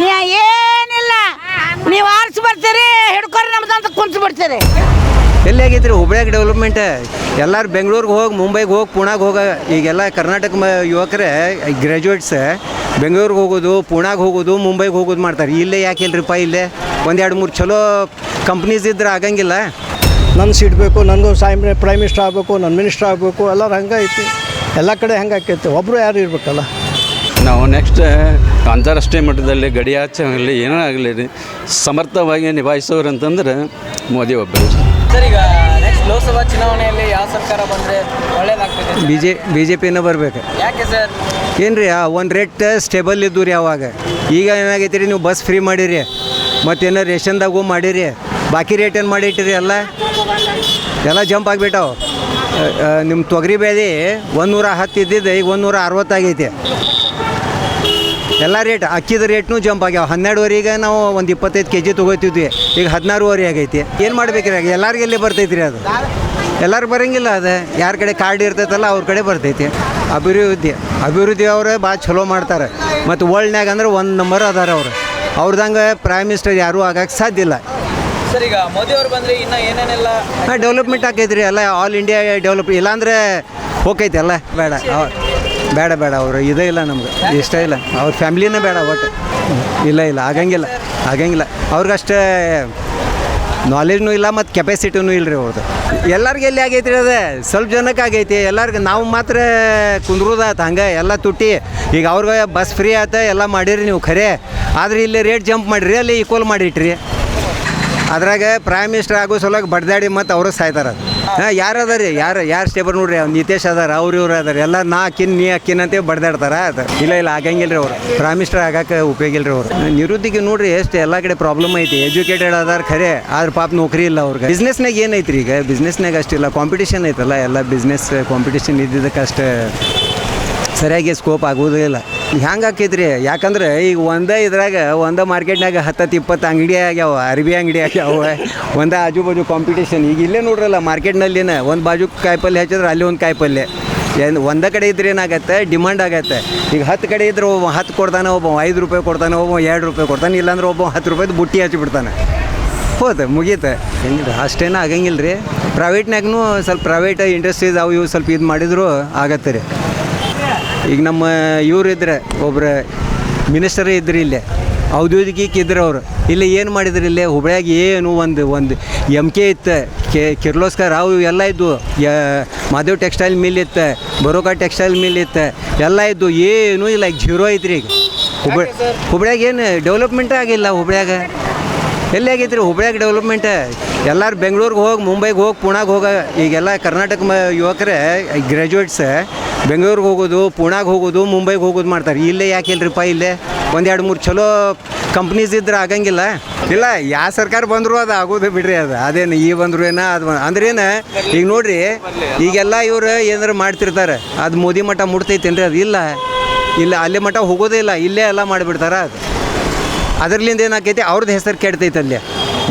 ನೀ ಏನಿಲ್ಲ. ನೀವು ಆರ್ಸ್ ಬರ್ತೀರಿ ಹಿಡ್ಕೊರಿ ನಮ್ದಂತ ಕುಂತು ಬಿಡ್ತೀರಿ ಎಲ್ಲಿ ಆಗೈತ್ರಿ ಹುಬ್ಳ್ಯಾಗ ಡೆವಲಪ್ಮೆಂಟ್ ಎಲ್ಲರೂ ಬೆಂಗಳೂರಿಗೆ ಹೋಗಿ ಮುಂಬೈಗೆ ಹೋಗಿ ಪುಣಾಗೆ ಹೋಗ ಈಗೆಲ್ಲ ಕರ್ನಾಟಕ ಮ ಯುವಕರೇ ಗ್ರ್ಯಾಜುಯೇಟ್ಸ್ ಬೆಂಗಳೂರಿಗೆ ಹೋಗೋದು ಪುಣಾಗೆ ಹೋಗೋದು ಮುಂಬೈಗೆ ಹೋಗೋದು ಮಾಡ್ತಾರೆ. ಇಲ್ಲೇ ಯಾಕೆ ಇಲ್ರಿಪ್ಪ ಇಲ್ಲೇ? ಒಂದೆರಡು ಎರಡು ಮೂರು ಚಲೋ ಕಂಪ್ನೀಸ್ ಇದ್ರೆ ಆಗಂಗಿಲ್ಲ. ನನ್ನ ಸೀಟ್ ಬೇಕು ನನಗೂ ಸಾಯ್ ಪ್ರೈಮ್ ಮಿನಿಸ್ಟರ್ ಆಗಬೇಕು ನನ್ನ ಮಿನಿಸ್ಟರ್ ಆಗಬೇಕು ಎಲ್ಲರೂ ಹಂಗೆ ಐತಿ. ಎಲ್ಲ ಕಡೆ ಹಂಗೆ ಆಕೈತಿ. ಒಬ್ಬರು ಯಾರು ಇರ್ಬೇಕಲ್ಲ? ನಾವು ನೆಕ್ಸ್ಟ್ ಅಂತಾರಾಷ್ಟ್ರೀಯ ಮಟ್ಟದಲ್ಲಿ ಗಡಿಯಾಚೆಯಲ್ಲಿ ಏನೇ ಆಗಲಿ ರೀ ಸಮರ್ಥವಾಗಿ ನಿಭಾಯಿಸೋರು ಅಂತಂದ್ರೆ ಮೋದಿ ಒಬ್ಬರು. ಸರ್ ಈಗ ನೆಕ್ಸ್ಟ್ ಲೋಕಸಭಾ ಚುನಾವಣೆಯಲ್ಲಿ ಯಾವ ಸರ್ಕಾರ ಬಂದರೆ ಒಳ್ಳೇದಾಗ್ತದೆ ಬಿ ಜೆ ಬಿ ಜೆ ಪಿನ ಬರಬೇಕು. ಯಾಕೆ ಸರ್? ಏನು ರೀ ಒಂದು ರೇಟ್ ಸ್ಟೇಬಲ್ ಇದ್ದು ರೀ ಅವಾಗ. ಈಗ ಏನಾಗೈತಿ ರೀ ನೀವು ಬಸ್ ಫ್ರೀ ಮಾಡಿರಿ ಮತ್ತೇನೋ ರೇಷನ್ದಾಗೂ ಮಾಡಿರಿ ಬಾಕಿ ರೇಟ್ ಏನು ಮಾಡಿಟ್ಟಿರಿ ಎಲ್ಲ? ಎಲ್ಲ ಜಂಪ್ ಆಗಿಬಿಟ್ಟಾವ. ನಿಮ್ಮ ತೊಗರಿ ಬೇದಿ ಒಂದೂರ ಹತ್ತು ಇದ್ದಿದ್ದು ಈಗ ಒಂದು ನೂರ ಅರವತ್ತಾಗೈತಿ ಎಲ್ಲ ರೇಟ್ ಅಕ್ಕಿದ ರೇಟ್ನು ಜಂಪ್ ಆಗ್ಯಾವ. ಹನ್ನೆರಡುವರೆಗೆ ನಾವು ಒಂದು ಇಪ್ಪತ್ತೈದು ಕೆ ಜಿ ತೊಗೋತಿದ್ವಿ ಈಗ ಹದಿನಾರುವರೆ ಆಗೈತಿ. ಏನು ಮಾಡ್ಬೇಕ್ರಿ ಆಗ ಎಲ್ಲರಿಗೆ ಎಲ್ಲಿ ಬರ್ತೈತಿ ರೀ ಅದು? ಎಲ್ಲರೂ ಬರೋಂಗಿಲ್ಲ ಅದು. ಯಾರ ಕಡೆ ಕಾರ್ಡ್ ಇರ್ತೈತಲ್ಲ ಅವ್ರ ಕಡೆ ಬರ್ತೈತಿ. ಅಭಿವೃದ್ಧಿ. ಅಭಿವೃದ್ಧಿ ಅವರೇ ಭಾಳ ಚಲೋ ಮಾಡ್ತಾರೆ. ಮತ್ತು ವರ್ಲ್ಡ್ನ್ಯಾಗ ಅಂದ್ರೆ ಒಂದು ನಂಬರ್ ಅದಾರ ಅವರು. ಅವ್ರದಂಗೆ ಪ್ರೈಮ್ ಮಿನಿಸ್ಟರ್ ಯಾರೂ ಆಗಕ್ಕೆ ಸಾಧ್ಯ ಇಲ್ಲ. ಸರ್ ಈಗ ಮೋದಿ ಅವರು ಬಂದರೆ ಇನ್ನು ಏನೇನೆಲ್ಲ ಹಾಂ ಡೆವಲಪ್ಮೆಂಟ್ ಆಕೈತ್ರಿ ರೀ ಎಲ್ಲ ಆಲ್ ಇಂಡಿಯಾ ಡೆವಲಪ್ ಇಲ್ಲಾಂದ್ರೆ ಹೋಗೈತಿ ಎಲ್ಲ. ಬೇಡ. ಬೇಡ ಬೇಡ, ಅವರು ಇದೇ ಇಲ್ಲ ನಮ್ಗೆ. ಇಷ್ಟ ಇಲ್ಲ. ಅವ್ರ ಫ್ಯಾಮ್ಲಿನೇ ಬೇಡ ಒಟ್ಟು. ಇಲ್ಲ ಇಲ್ಲ, ಆಗಂಗಿಲ್ಲ ಆಗಂಗಿಲ್ಲ. ಅವ್ರಿಗಷ್ಟೇ ನಾಲೆಜ್ನೂ ಇಲ್ಲ ಮತ್ತು ಕೆಪಾಸಿಟಿನೂ ಇಲ್ಲ ರೀ ಅವ್ರದ್ದು ಎಲ್ಲರಿಗೆ ಎಲ್ಲಿ ಆಗೈತಿ ರೀ ಅದೇ? ಸ್ವಲ್ಪ ಜನಕ್ಕೆ ಆಗೈತಿ. ಎಲ್ಲರಿಗೆ ನಾವು ಮಾತ್ರ ಕುಂದ್ರೋದಾಯ್ತು ಹಂಗೆ. ಎಲ್ಲ ತುಟ್ಟಿ. ಈಗ ಅವ್ರಿಗೆ ಬಸ್ ಫ್ರೀ ಆಯ್ತು ಎಲ್ಲ ಮಾಡಿರಿ ನೀವು ಖರೆ. ಆದ್ರೆ ಇಲ್ಲಿ ರೇಟ್ ಜಂಪ್ ಮಾಡಿರಿ, ಅಲ್ಲಿ ಈಕ್ವಲ್ ಮಾಡಿಟ್ರಿ. ಅದ್ರಾಗ ಪ್ರೈಮ್ ಮಿನಿಸ್ಟರ್ ಆಗೋ ಸಲುವಾಗಿ ಬಡ್ದಾಡಿ ಮತ್ತು ಅವರು ಸಾಯ್ತಾರ. ಹಾಂ, ಯಾರು ಅದಾರ ರೀ? ಯಾರು ಯಾರು ಸ್ಟೇಬರ್ ನೋಡ್ರಿ? ನಿತೇಶ್ ಅದಾರ, ಅವ್ರು ಇವ್ರು ಅದಾರ. ಎಲ್ಲ ನಾ ಅಕ್ಕಿನ್, ನೀ ಅಕ್ಕಿನ್ ಅಂತ ಬಡ್ದಾಡ್ತಾರ. ಅದು ಇಲ್ಲ ಇಲ್ಲ ಆಗಂಗಿಲ್ಲ ರೀ ಅವ್ರು. ಪ್ರೈಮ್ ಮಿನಿಸ್ಟರ್ ಆಗಕ್ಕೆ ಉಪಯೋಗ ಇಲ್ಲ ರೀ ಅವ್ರು. ನಿವೃತ್ತಿಗೆ ನೋಡ್ರಿ, ಎಷ್ಟು ಎಲ್ಲ ಕಡೆ ಪ್ರಾಬ್ಲಮ್ ಐತಿ. ಎಜುಕೇಟೆಡ್ ಅದಾರ ಖರೆ, ಆದ್ರೆ ಪಾಪ ನೌಕರಿ ಇಲ್ಲ ಅವ್ರಿಗೆ. ಬಿಸ್ನೆಸ್ನಾಗ ಏನೈತ್ರಿ ಈಗ? ಬಿಸ್ನೆಸ್ನಾಗ ಅಷ್ಟಿಲ್ಲ ಕಾಂಪಿಟೇಷನ್ ಐತಲ್ಲ, ಎಲ್ಲ ಬಿಸ್ನೆಸ್ ಕಾಂಪಿಟೇಷನ್ ಇದ್ದಿದ್ದಕ್ಕೆ ಅಷ್ಟು ಸರಿಯಾಗಿ ಸ್ಕೋಪ್ ಆಗೋದಿಲ್ಲ ಹ್ಯಾಂಗೆ ಹಾಕೈತ್ರಿ ಯಾಕಂದ್ರೆ ಈಗ ಒಂದೇ ಇದ್ರಾಗ, ಒಂದೇ ಮಾರ್ಕೆಟ್ನಾಗ ಹತ್ತತ್ತು ಇಪ್ಪತ್ತು ಅಂಗಡಿ ಆಗ್ಯಾವ, ಅರ್ಬಿ ಅಂಗಡಿ ಆಗ್ಯಾವ, ಒಂದೇ ಆಜು ಬಾಜು ಕಾಂಪಿಟೇಷನ್ ಈಗ ಇಲ್ಲೇ ನೋಡ್ರಲ್ಲ ಮಾರ್ಕೆಟ್ನಲ್ಲಿನ ಒಂದು ಬಾಜು ಕಾಯಿಪಲ್ಯ ಹಚ್ಚಿದ್ರೆ ಅಲ್ಲಿ ಒಂದು ಕಾಯಿಪಲ್ಲೆ. ಏನು ಒಂದೇ ಕಡೆ ಇದ್ರೆ ಏನಾಗತ್ತೆ? ಡಿಮಾಂಡ್ ಆಗತ್ತೆ. ಈಗ ಹತ್ತು ಕಡೆ ಇದ್ರೆ ಒಬ್ಬ ಹತ್ತು ಕೊಡ್ತಾನೆ, ಒಬ್ಬ ಐದು ರೂಪಾಯಿ ಕೊಡ್ತಾನೆ, ಒಬ್ಬ ಎರಡು ರೂಪಾಯಿ ಕೊಡ್ತಾನೆ, ಇಲ್ಲಾಂದ್ರೆ ಒಬ್ಬ ಹತ್ತು ರೂಪಾಯ್ದು ಬುಟ್ಟಿ ಹಚ್ಚಿಬಿಡ್ತಾನೆ ಹೋದ ಮುಗೀತು. ಹೆಂಗಿಲ್ಲ ಅಷ್ಟೇನ ಆಗಂಗಿಲ್ಲ ರೀ ಪ್ರೈವೇಟ್ನಾಗೂ ಸ್ವಲ್ಪ ಪ್ರೈವೇಟ್ ಇಂಡಸ್ಟ್ರೀಸ್ ಅವು ಇವು ಸ್ವಲ್ಪ ಇದು ಮಾಡಿದ್ರು ಆಗತ್ತೆ ರೀ. ಈಗ ನಮ್ಮ ಇವ್ರು ಇದ್ರೆ ಒಬ್ರು ಮಿನಿಸ್ಟರ್ ಇದ್ರಿ ಇಲ್ಲೇ ಔದ್ಯೋಗಿಕ ಇದ್ರೆ ಅವರು. ಇಲ್ಲಿ ಏನು ಮಾಡಿದ್ರು ಇಲ್ಲೇ? ಹುಬ್ಳ್ಯಾಗ ಏನು ಒಂದು ಒಂದು ಎಂ ಕೆ ಇತ್ತು ಕೆ ಕಿರ್ಲೋಸ್ಕರ್ ಅವು ಎಲ್ಲ ಇದ್ವು. ಯ ಮಾದೇವ್ ಟೆಕ್ಸ್ಟೈಲ್ ಮಿಲ್ ಇತ್ತು ಬರೋಕಾ ಟೆಕ್ಸ್ಟೈಲ್ ಮಿಲ್ ಇತ್ತು ಎಲ್ಲ ಇದ್ದು ಏನೂ ಇಲ್ಲ ಈಗ ಜೀರೋ ಐತ್ರಿ ಈಗ. ಹುಬ್ಳ ಹುಬ್ಳ್ಯಾಗ ಏನು ಡೆವಲಪ್ಮೆಂಟ್ ಆಗಿಲ್ಲ ಹುಬ್ಳ್ಯಾಗ? ಎಲ್ಲಿ ಆಗೈತ್ರಿ ಹುಬ್ಳ್ಯಾಗ ಡೆವಲಪ್ಮೆಂಟ್ ಎಲ್ಲರೂ ಬೆಂಗಳೂರಿಗೆ ಹೋಗಿ, ಮುಂಬೈಗೆ ಹೋಗಿ, ಪುಣಾಗೆ ಹೋಗ, ಈಗೆಲ್ಲ ಕರ್ನಾಟಕ ಮ ಯುವಕರೇ ಗ್ರ್ಯಾಜುಯೇಟ್ಸ್ ಬೆಂಗಳೂರಿಗೆ ಹೋಗೋದು, ಪುಣಾಗೆ ಹೋಗೋದು, ಮುಂಬೈಗೆ ಹೋಗೋದು ಮಾಡ್ತಾರೆ. ಇಲ್ಲೇ ಯಾಕೆ ಇಲ್ರಿಪ್ಪ ಇಲ್ಲೇ? ಒಂದು ಎರಡು ಮೂರು ಚಲೋ ಕಂಪ್ನೀಸ್ ಇದ್ರೆ ಆಗಂಗಿಲ್ಲ. ಇಲ್ಲ ಯಾವ ಸರ್ಕಾರ ಬಂದರೂ ಅದು ಆಗೋದು ಬಿಡ್ರಿ ಅದು. ಅದೇನು ಈ ಬಂದ್ರು ಏನೋ, ಅದು ಅಂದ್ರೇನು ಈಗ ನೋಡ್ರಿ, ಈಗೆಲ್ಲ ಇವರು ಏನಾರು ಮಾಡ್ತಿರ್ತಾರೆ. ಅದು ಮೋದಿ ಮಠ ಮುಟ್ತೈತೇನ್ರಿ ಅದು? ಇಲ್ಲ. ಇಲ್ಲ, ಅಲ್ಲಿ ಮಠ ಹೋಗೋದೇ ಇಲ್ಲ. ಇಲ್ಲೇ ಎಲ್ಲ ಮಾಡಿಬಿಡ್ತಾರ ಅದು. ಅದರ್ಲಿಂದ ಏನಾಕೈತಿ? ಅವ್ರದ್ದು ಹೆಸರು ಕೆಡ್ತೈತೆ ಅಲ್ಲಿ.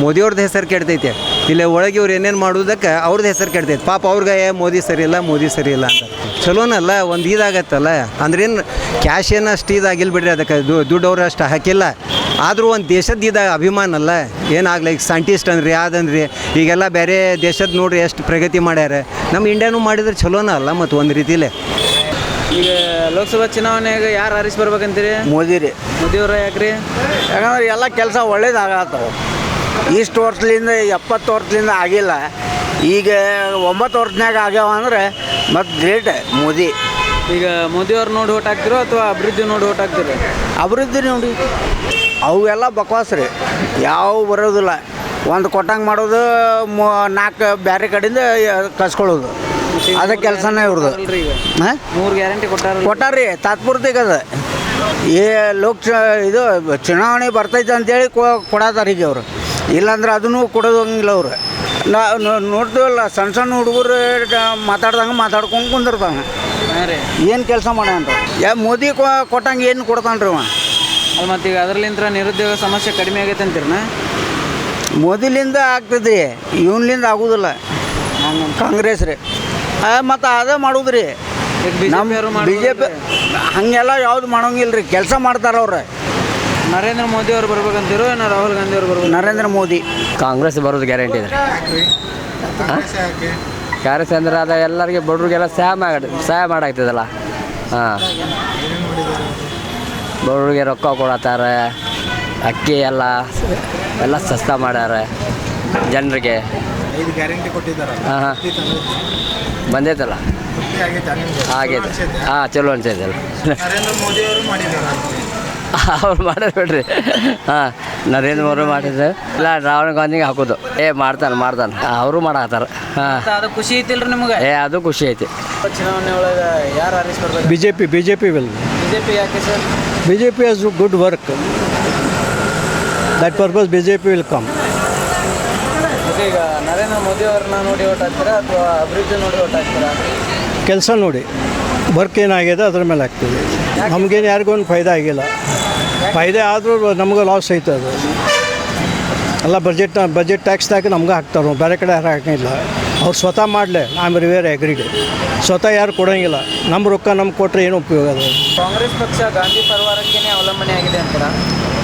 ಮೋದಿಯವ್ರದ್ದು ಹೆಸರು ಕೆಡ್ತೈತೆ. ಇಲ್ಲೇ ಒಳಗೆ ಇವ್ರು ಏನೇನು ಮಾಡೋದಕ್ಕೆ ಅವ್ರದ್ದು ಹೆಸರು ಕೆಡ್ತೈತೆ. ಪಾಪ ಅವ್ರಿಗೆ ಮೋದಿ ಸರಿ ಇಲ್ಲ, ಮೋದಿ ಸರಿ ಇಲ್ಲ ಅಂತ. ಚಲೋನಲ್ಲ, ಒಂದು ಇದಾಗತ್ತಲ್ಲ? ಅಂದ್ರೇನು ಕ್ಯಾಶ್ ಏನು ಅಷ್ಟು ಇದಾಗಿಲ್ಲ ಬಿಡ್ರಿ ಅದಕ್ಕೆ? ದುಡ್ಡು ಅವ್ರು ಅಷ್ಟು ಹಾಕಿಲ್ಲ. ಆದರೂ ಒಂದು ದೇಶದ ಇದಾಗ ಅಭಿಮಾನ ಅಲ್ಲ? ಏನಾಗಲ್ಲ ಈಗ ಸೈಂಟಿಸ್ಟ್ ಅಂದ್ರಿ ಯಾವ್ದಂದ್ರಿ ಈಗೆಲ್ಲ ಬೇರೆ ದೇಶದ ನೋಡ್ರಿ ಎಷ್ಟು ಪ್ರಗತಿ ಮಾಡ್ಯಾರ. ನಮ್ಮ ಇಂಡಿಯಾನು ಮಾಡಿದ್ರೆ ಚಲೋನ ಅಲ್ಲ ಮತ್ತು ಒಂದು ರೀತಿಲೇ? ಈಗ ಲೋಕಸಭಾ ಚುನಾವಣೆಗೆ ಯಾರು ಹರಿಸಿ ಬರ್ಬೇಕಂತೀರಿ? ಮೋದಿ ರೀ. ಮೋದಿ ಅವ್ರ ಯಾಕ್ರಿ? ಯಾಕಂದ್ರೆ ಎಲ್ಲ ಕೆಲಸ ಒಳ್ಳೇದಾಗತ್ತವು. ಇಷ್ಟು ವರ್ಷದಿಂದ ಎಪ್ಪತ್ತು ವರ್ಷದಿಂದ ಆಗಿಲ್ಲ. ಈಗ ಒಂಬತ್ತು ವರ್ಷನಾಗ ಆಗ್ಯಾವ ಅಂದ್ರೆ ಮತ್ತು ಗ್ರೇಟ್ ಮೋದಿ. ಈಗ ಮೋದಿ ಅವ್ರು ನೋಡಿ ಓಟ್ ಹಾಕ್ತಿರೋ ಅಥವಾ ಅಭಿವೃದ್ಧಿ ನೋಡಿ ಓಟ್ ಹಾಕ್ತಿರೋ? ಅಭಿವೃದ್ಧಿ ನೋಡಿ. ಅವೆಲ್ಲ ಬಕವಾಸ್ ರೀ. ಯಾವ ಬರೋದಿಲ್ಲ. ಒಂದು ಕೊಟ್ಟಂಗೆ ಮಾಡೋದು ಮೂ ನಾಲ್ಕು ಬೇರೆ ಕಡೆಯಿಂದ ಕಸ್ಕೊಳ್ಳೋದು. ಅದೇ ಕೆಲಸನೇ ಇವ್ರದ್ದು ಹಾಂ? ಮೂರು ಗ್ಯಾರಂಟಿ ಕೊಟ್ಟಾರ ಕೊಟ್ಟಾರ್ರಿ ತಾತ್ಪೂರ್ತಿಗೆ ಅದ. ಏ ಲೋಕ ಇದು ಚುನಾವಣೆ ಬರ್ತೈತೆ ಅಂತೇಳಿ ಕೊಡತಾರ ಈಗ ಅವರು. ಇಲ್ಲಾಂದ್ರೆ ಅದನ್ನು ಕೊಡೋದಂಗಿಲ್ಲ ಅವರು. ನಾವು ನೋಡ್ತೀವಲ್ಲ ಸಣ್ಣ ಸಣ್ಣ ಹುಡುಗರು ಮಾತಾಡ್ದಂಗೆ ಮಾತಾಡ್ಕೊಂಡು ಕುಂದಿರ್ತಾನೆ ರೀ. ಏನು ಕೆಲಸ ಮಾಡ್ಯಾನ್ರ ಯಾ ಮೋದಿ ಕೊಟ್ಟಂಗೆ ಏನು ಕೊಡ್ತಾನ್ರಿ ಅವ? ಅದು ಮತ್ತೆ ಈಗ ಅದರಲ್ಲಿಂದ ನಿರುದ್ಯೋಗ ಸಮಸ್ಯೆ ಕಡಿಮೆ ಆಗೈತೆ ಅಂತೀರನ? ಮೋದಿಲಿಂದ ಆಗ್ತದೆ ಇವನ್ಲಿಂದ ಆಗೋದಿಲ್ಲ. ಕಾಂಗ್ರೆಸ್ ರೀ ಮತ್ತು ಅದೇ ಮಾಡುದ್ರಿ. ನಮ್ಮ ಬಿ ಜೆ ಪಿ ಹಾಗೆಲ್ಲ ಯಾವ್ದು ಮಾಡೋಂಗಿಲ್ಲ ರೀ ಕೆಲಸ ಮಾಡ್ತಾರೆ ಅವ್ರು. ನರೇಂದ್ರ ಮೋದಿ ಅವ್ರು ಬರ್ಬೇಕಂತೀರೋ ಏನೋ ರಾಹುಲ್ ಗಾಂಧಿ ಅವ್ರು ಬರ್ಬೇಕು ನರೇಂದ್ರ ಮೋದಿ. ಕಾಂಗ್ರೆಸ್ ಬರೋದು ಗ್ಯಾರಂಟಿ ಇದೆ. ಕಾಂಗ್ರೆಸ್ ಅಂದ್ರೆ ಅದು ಎಲ್ಲರಿಗೆ ಬಡವ್ರಿಗೆಲ್ಲ ಸಹಾಯ ಮಾಡಿ ಸಹಾಯ ಮಾಡಾಗ್ತದಲ್ಲ? ಹಾಂ. ಬಡವ್ರಿಗೆ ರೊಕ್ಕ ಕೊಡತ್ತಾರೆ ಅಕ್ಕಿ ಎಲ್ಲ ಎಲ್ಲ ಸಸ್ತಾ ಮಾಡ್ಯಾರ. ಜನರಿಗೆ ಐದು ಗ್ಯಾರಂಟಿ ಕೊಟ್ಟಿದ್ದಾರೆ ಹಾಂ ಹಾಂ. ಬಂದೈತಲ್ಲ? ಆಗೈತೆ ಹಾಂ ಚಲೋ ಅನ್ಸೈತಲ್ಲ ನರೇಂದ್ರ ಮೋದಿ ಅವರು ಮಾಡಿದ್ದಾರೆ. ಅವ್ರು ಮಾಡೋದು ಬಿಡ್ರಿ. ಹಾಂ ನರೇಂದ್ರ ಮೋದಿ ಮಾಡಿದ್ರು. ಇಲ್ಲ ರಾಹುಲ್ ಗಾಂಧಿಗೆ ಹಾಕೋದು. ಏ ಮಾಡ್ತಾನೆ ಮಾಡ್ತಾನೆ. ಅವರು ಮಾಡಾಕತ್ತಾರ ಹಾಂ. ಅದು ಖುಷಿ ಐತಿಲ್ರಿ ನಿಮ್ಗೆ? ಏ ಅದು ಖುಷಿ ಐತಿ. ಚುನಾವಣೆ ಒಳಗೆ ಯಾರು B J P B J P will BJP ಯಾಕೆ sir? B J P has good work that purpose B J P will come ಈಗ ನರೇಂದ್ರ ಮೋದಿ ಅವ್ರನ್ನ ನೋಡಿ ಓಟ್ ಹಾಕ್ತೀರಾ ಅಥವಾ ಅಭಿವೃದ್ಧಿ ನೋಡಿ ಓಟ್ ಹಾಕ್ತೀರಾ? ಕೆಲಸ ನೋಡಿ. ವರ್ಕ್ ಏನಾಗಿದೆ ಅದ್ರ ಮೇಲೆ ಹಾಕ್ತೀವಿ. ನಮಗೇನು ಯಾರಿಗೂ ಒಂದು ಫಾಯ್ದೆ ಆಗಿಲ್ಲ. ಫಾಯ್ದೆ ಆದರೂ ನಮ್ಗೆ ಲಾಸ್ ಐತೆ ಅದು. ಎಲ್ಲ ಬಜೆಟ್ ಬಜೆಟ್ ಟ್ಯಾಕ್ಸ್ದಾಗ ನಮ್ಗೆ ಹಾಕ್ತಾರೆ. ಬೇರೆ ಕಡೆ ಯಾರು ಹಾಕಿಲ್ಲ ಅವ್ರು ಸ್ವತಃ ಮಾಡಲೇ. ಆಮ್ ರಿವೇರ್ ಅಗ್ರಿಡ್ ಸ್ವತಃ ಯಾರು ಕೊಡೋಂಗಿಲ್ಲ. ನಮ್ಮ ರೊಕ್ಕ ನಮ್ಗೆ ಕೊಟ್ಟರೆ ಏನು ಉಪಯೋಗ ಅದು ಕಾಂಗ್ರೆಸ್ ಪಕ್ಷ ಗಾಂಧಿ ಪರಿವಾರಕ್ಕೇನೆ ಅವಲಂಬನೆ ಆಗಿದೆ ಅಂತ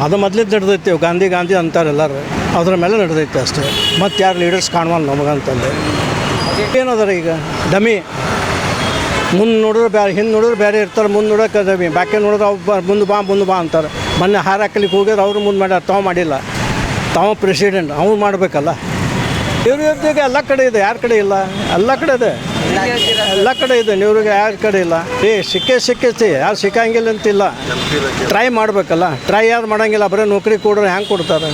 ಅದು ಮೊದಲಿದ್ದು ನಡೆದೈತೆ. ಗಾಂಧಿ ಗಾಂಧಿ ಅಂತಾರೆ ಎಲ್ಲರೂ. ಅದ್ರ ಮೇಲೆ ನಡೆದೈತೆ ಅಷ್ಟೇ. ಮತ್ತು ಯಾರು ಲೀಡರ್ಸ್ ಕಾಣುವಲ್ಲ ನಮಗಂತಂದು ಏನದಾರ ಈಗ? ಡಮಿ. ಮುಂದೆ ನೋಡಿದ್ರೆ ಬೇರೆ ಹಿಂದೆ ನೋಡಿದ್ರೆ ಬೇರೆ ಇರ್ತಾರೆ. ಮುಂದೆ ನೋಡೋಕೆ ಡಮಿ. ಬ್ಯಾಕೆ ನೋಡಿದ್ರೆ ಅವ್ರು ಬಾ ಮುಂದೆ ಬಾ ಮುಂದೆ ಬಾ ಅಂತಾರೆ. ಮೊನ್ನೆ ಹಾರಾಕಲಿಕ್ಕೆ ಹೋಗಿದ್ರೆ ಅವರು ಮುಂದೆ ಮಾಡ್ಯಾರ. ತಾವು ಮಾಡಿಲ್ಲ. ತಾವು ಪ್ರೆಸಿಡೆಂಟ್ ಅವ್ರು ಮಾಡಬೇಕಲ್ಲ. ಇದ್ದಾಗ ಎಲ್ಲ ಕಡೆ ಇದೆ, ಯಾರ ಕಡೆ ಇಲ್ಲ? ಎಲ್ಲ ಕಡೆ ಇದೆ. ಎಲ್ಲ ಕಡೆ ಇದೆ ನೀವ್ರಿಗೆ ಯಾರ ಕಡೆ ಇಲ್ಲ? ಏ, ಸಿಕ್ಕೇ ಸಿಕ್ಕೈತಿ ಯಾರು ಸಿಕ್ಕಂಗಿಲ್ಲ ಅಂತಿಲ್ಲ. ಟ್ರೈ ಮಾಡಬೇಕಲ್ಲ ಟ್ರೈ ಯಾರು ಮಾಡಂಗಿಲ್ಲ, ಬರೀ ನೌಕರಿ ಕೊಡ್ರೆ ಹೆಂಗೆ ಕೊಡ್ತಾರೆ?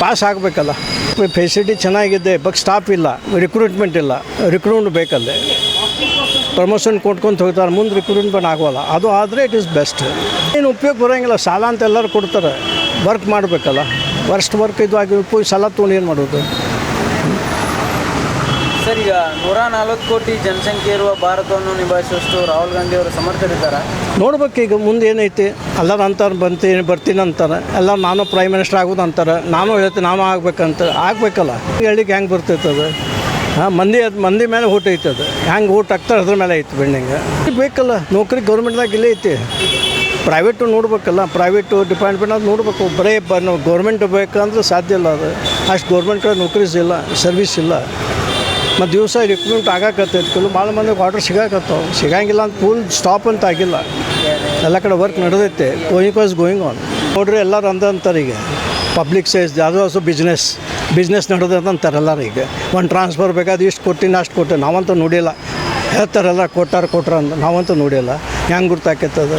ಪಾಸ್ ಆಗಬೇಕಲ್ಲ. ಫೆಸಿಲಿಟಿ ಚೆನ್ನಾಗಿದೆ ಬಟ್ ಸ್ಟಾಫ್ ಇಲ್ಲ ರಿಕ್ರೂಟ್ಮೆಂಟ್ ಇಲ್ಲ ರಿಕ್ರೂಟ್ ಬೇಕಲ್ಲೇ. ಪ್ರಮೋಷನ್ ಕೊಟ್ಕೊಂತ ಹೋಗ್ತಾರೆ, ಮುಂದೆ ರಿಕ್ರೂಟ್ಮೆಂಟ್ ಆಗೋಲ್ಲ. ಅದು ಆದರೆ ಇಟ್ ಈಸ್ ಬೆಸ್ಟ್ ಏನು ಉಪಯೋಗ ಬರೋಂಗಿಲ್ಲ, ಸಾಲ ಅಂತ ಎಲ್ಲರೂ ಕೊಡ್ತಾರೆ. ವರ್ಕ್ ಮಾಡಬೇಕಲ್ಲ. ವರ್ಸ್ಟ್ ವರ್ಕ್ ಇದು ಆಗಿ ಸಾಲ ತೊಗೊಂಡು ಏನು ಮಾಡೋದು? ಸರ್, ಈಗ ನೂರ ನಲ್ವತ್ತು ಕೋಟಿ ಜನಸಂಖ್ಯೆ ಇರುವ ಭಾರತವನ್ನು ನಿಭಾಯಿಸುವಷ್ಟು ರಾಹುಲ್ ಗಾಂಧಿ ಅವರು ಸಮರ್ಥರಿದ್ದಾರೆ? ನೋಡ್ಬೇಕು, ಈಗ ಮುಂದೆ ಏನೈತಿ? ಎಲ್ಲರೂ ಅಂತಾರೆ ಬಂತೀನಿ ಬರ್ತೀನಿ ಅಂತಾರೆ. ಎಲ್ಲ ನಾನು ಪ್ರೈಮ್ ಮಿನಿಸ್ಟರ್ ಆಗೋದು ಅಂತಾರೆ. ನಾನು ಹೇಳ್ತೀನಿ, ನಾನು ಆಗ್ಬೇಕಂತ ಆಗ್ಬೇಕಲ್ಲ? ಹೇಳಿಕ್ಕೆ ಹೆಂಗೆ ಬರ್ತೈತೆ ಅದು? ಹಾಂ, ಮಂದಿ ಅದು ಮಂದಿ ಮೇಲೆ ಊಟ ಐತೆ ಅದು. ಹೆಂಗೆ ಊಟ ಆಗ್ತಾರೆ ಅದ್ರ ಮೇಲೆ ಐತೆ ಬಿಲ್ಡಿಂಗ್ ಬೇಕಲ್ಲ, ನೌಕರಿ ಗೌರ್ಮೆಂಟ್ದಾಗ ಇಲ್ಲೇ ಐತಿ. ಪ್ರೈವೇಟು ನೋಡ್ಬೇಕಲ್ಲ ಪ್ರೈವೇಟು ಡಿಪಾರ್ಟ್ಮೆಂಟ್ ಅದು ನೋಡ್ಬೇಕು. ಬರೀ ಬ ಗೌರ್ಮೆಂಟ್ ಬೇಕಂದ್ರೆ ಸಾಧ್ಯ ಇಲ್ಲ ಅದು. ಅಷ್ಟು ಗೌರ್ಮೆಂಟ್ ಕಡೆ ನೌಕರೀಸ್ ಇಲ್ಲ ಸರ್ವಿಸ್ ಇಲ್ಲ. ಮತ್ತು ದಿವಸ ರಿಕ್ರೂಟ್ಮೆಂಟ್ ಆಗಾಕತ್ತೈತಿ ಕೆಲವು ಭಾಳ ಮಂದಿಗೆ ಆರ್ಡರ್ ಸಿಗಾಕತ್ತಾವ ಸಿಗಂಗಿಲ್ಲ ಅಂತ ಫುಲ್ ಸ್ಟಾಪ್ ಅಂತ ಆಗಿಲ್ಲ. ಎಲ್ಲ ಕಡೆ ವರ್ಕ್ ನಡೆದೈತೆ. ಗೋಯಿಂಗ್ ವಾಸ್ ಗೋಯಿಂಗ್ ಆನ್ ನೋಡ್ರಿ ಎಲ್ಲರೂ ಅಂದ ಅಂತಾರೆ ಈಗ public says also business business ನಡೆದಂತ ಅಂತಾರೆ ಎಲ್ಲರೂ ಈಗ. ಒಂದು ಟ್ರಾನ್ಸ್ಫರ್ ಬೇಕಾದ್ರೆ ಇಷ್ಟು ಕೊಟ್ಟಿನ, ಅಷ್ಟು ಕೊಟ್ಟು ನಾವಂತೂ ನೋಡಿಲ್ಲ. ಹೇಳ್ತಾರಲ್ಲ, ಕೊಟ್ಟಾರ, ಕೊಟ್ರ ಅಂತ ನಾವಂತೂ ನೋಡಿಲ್ಲ. ಹೆಂಗೆ ಗುರ್ತಾಕೈತದ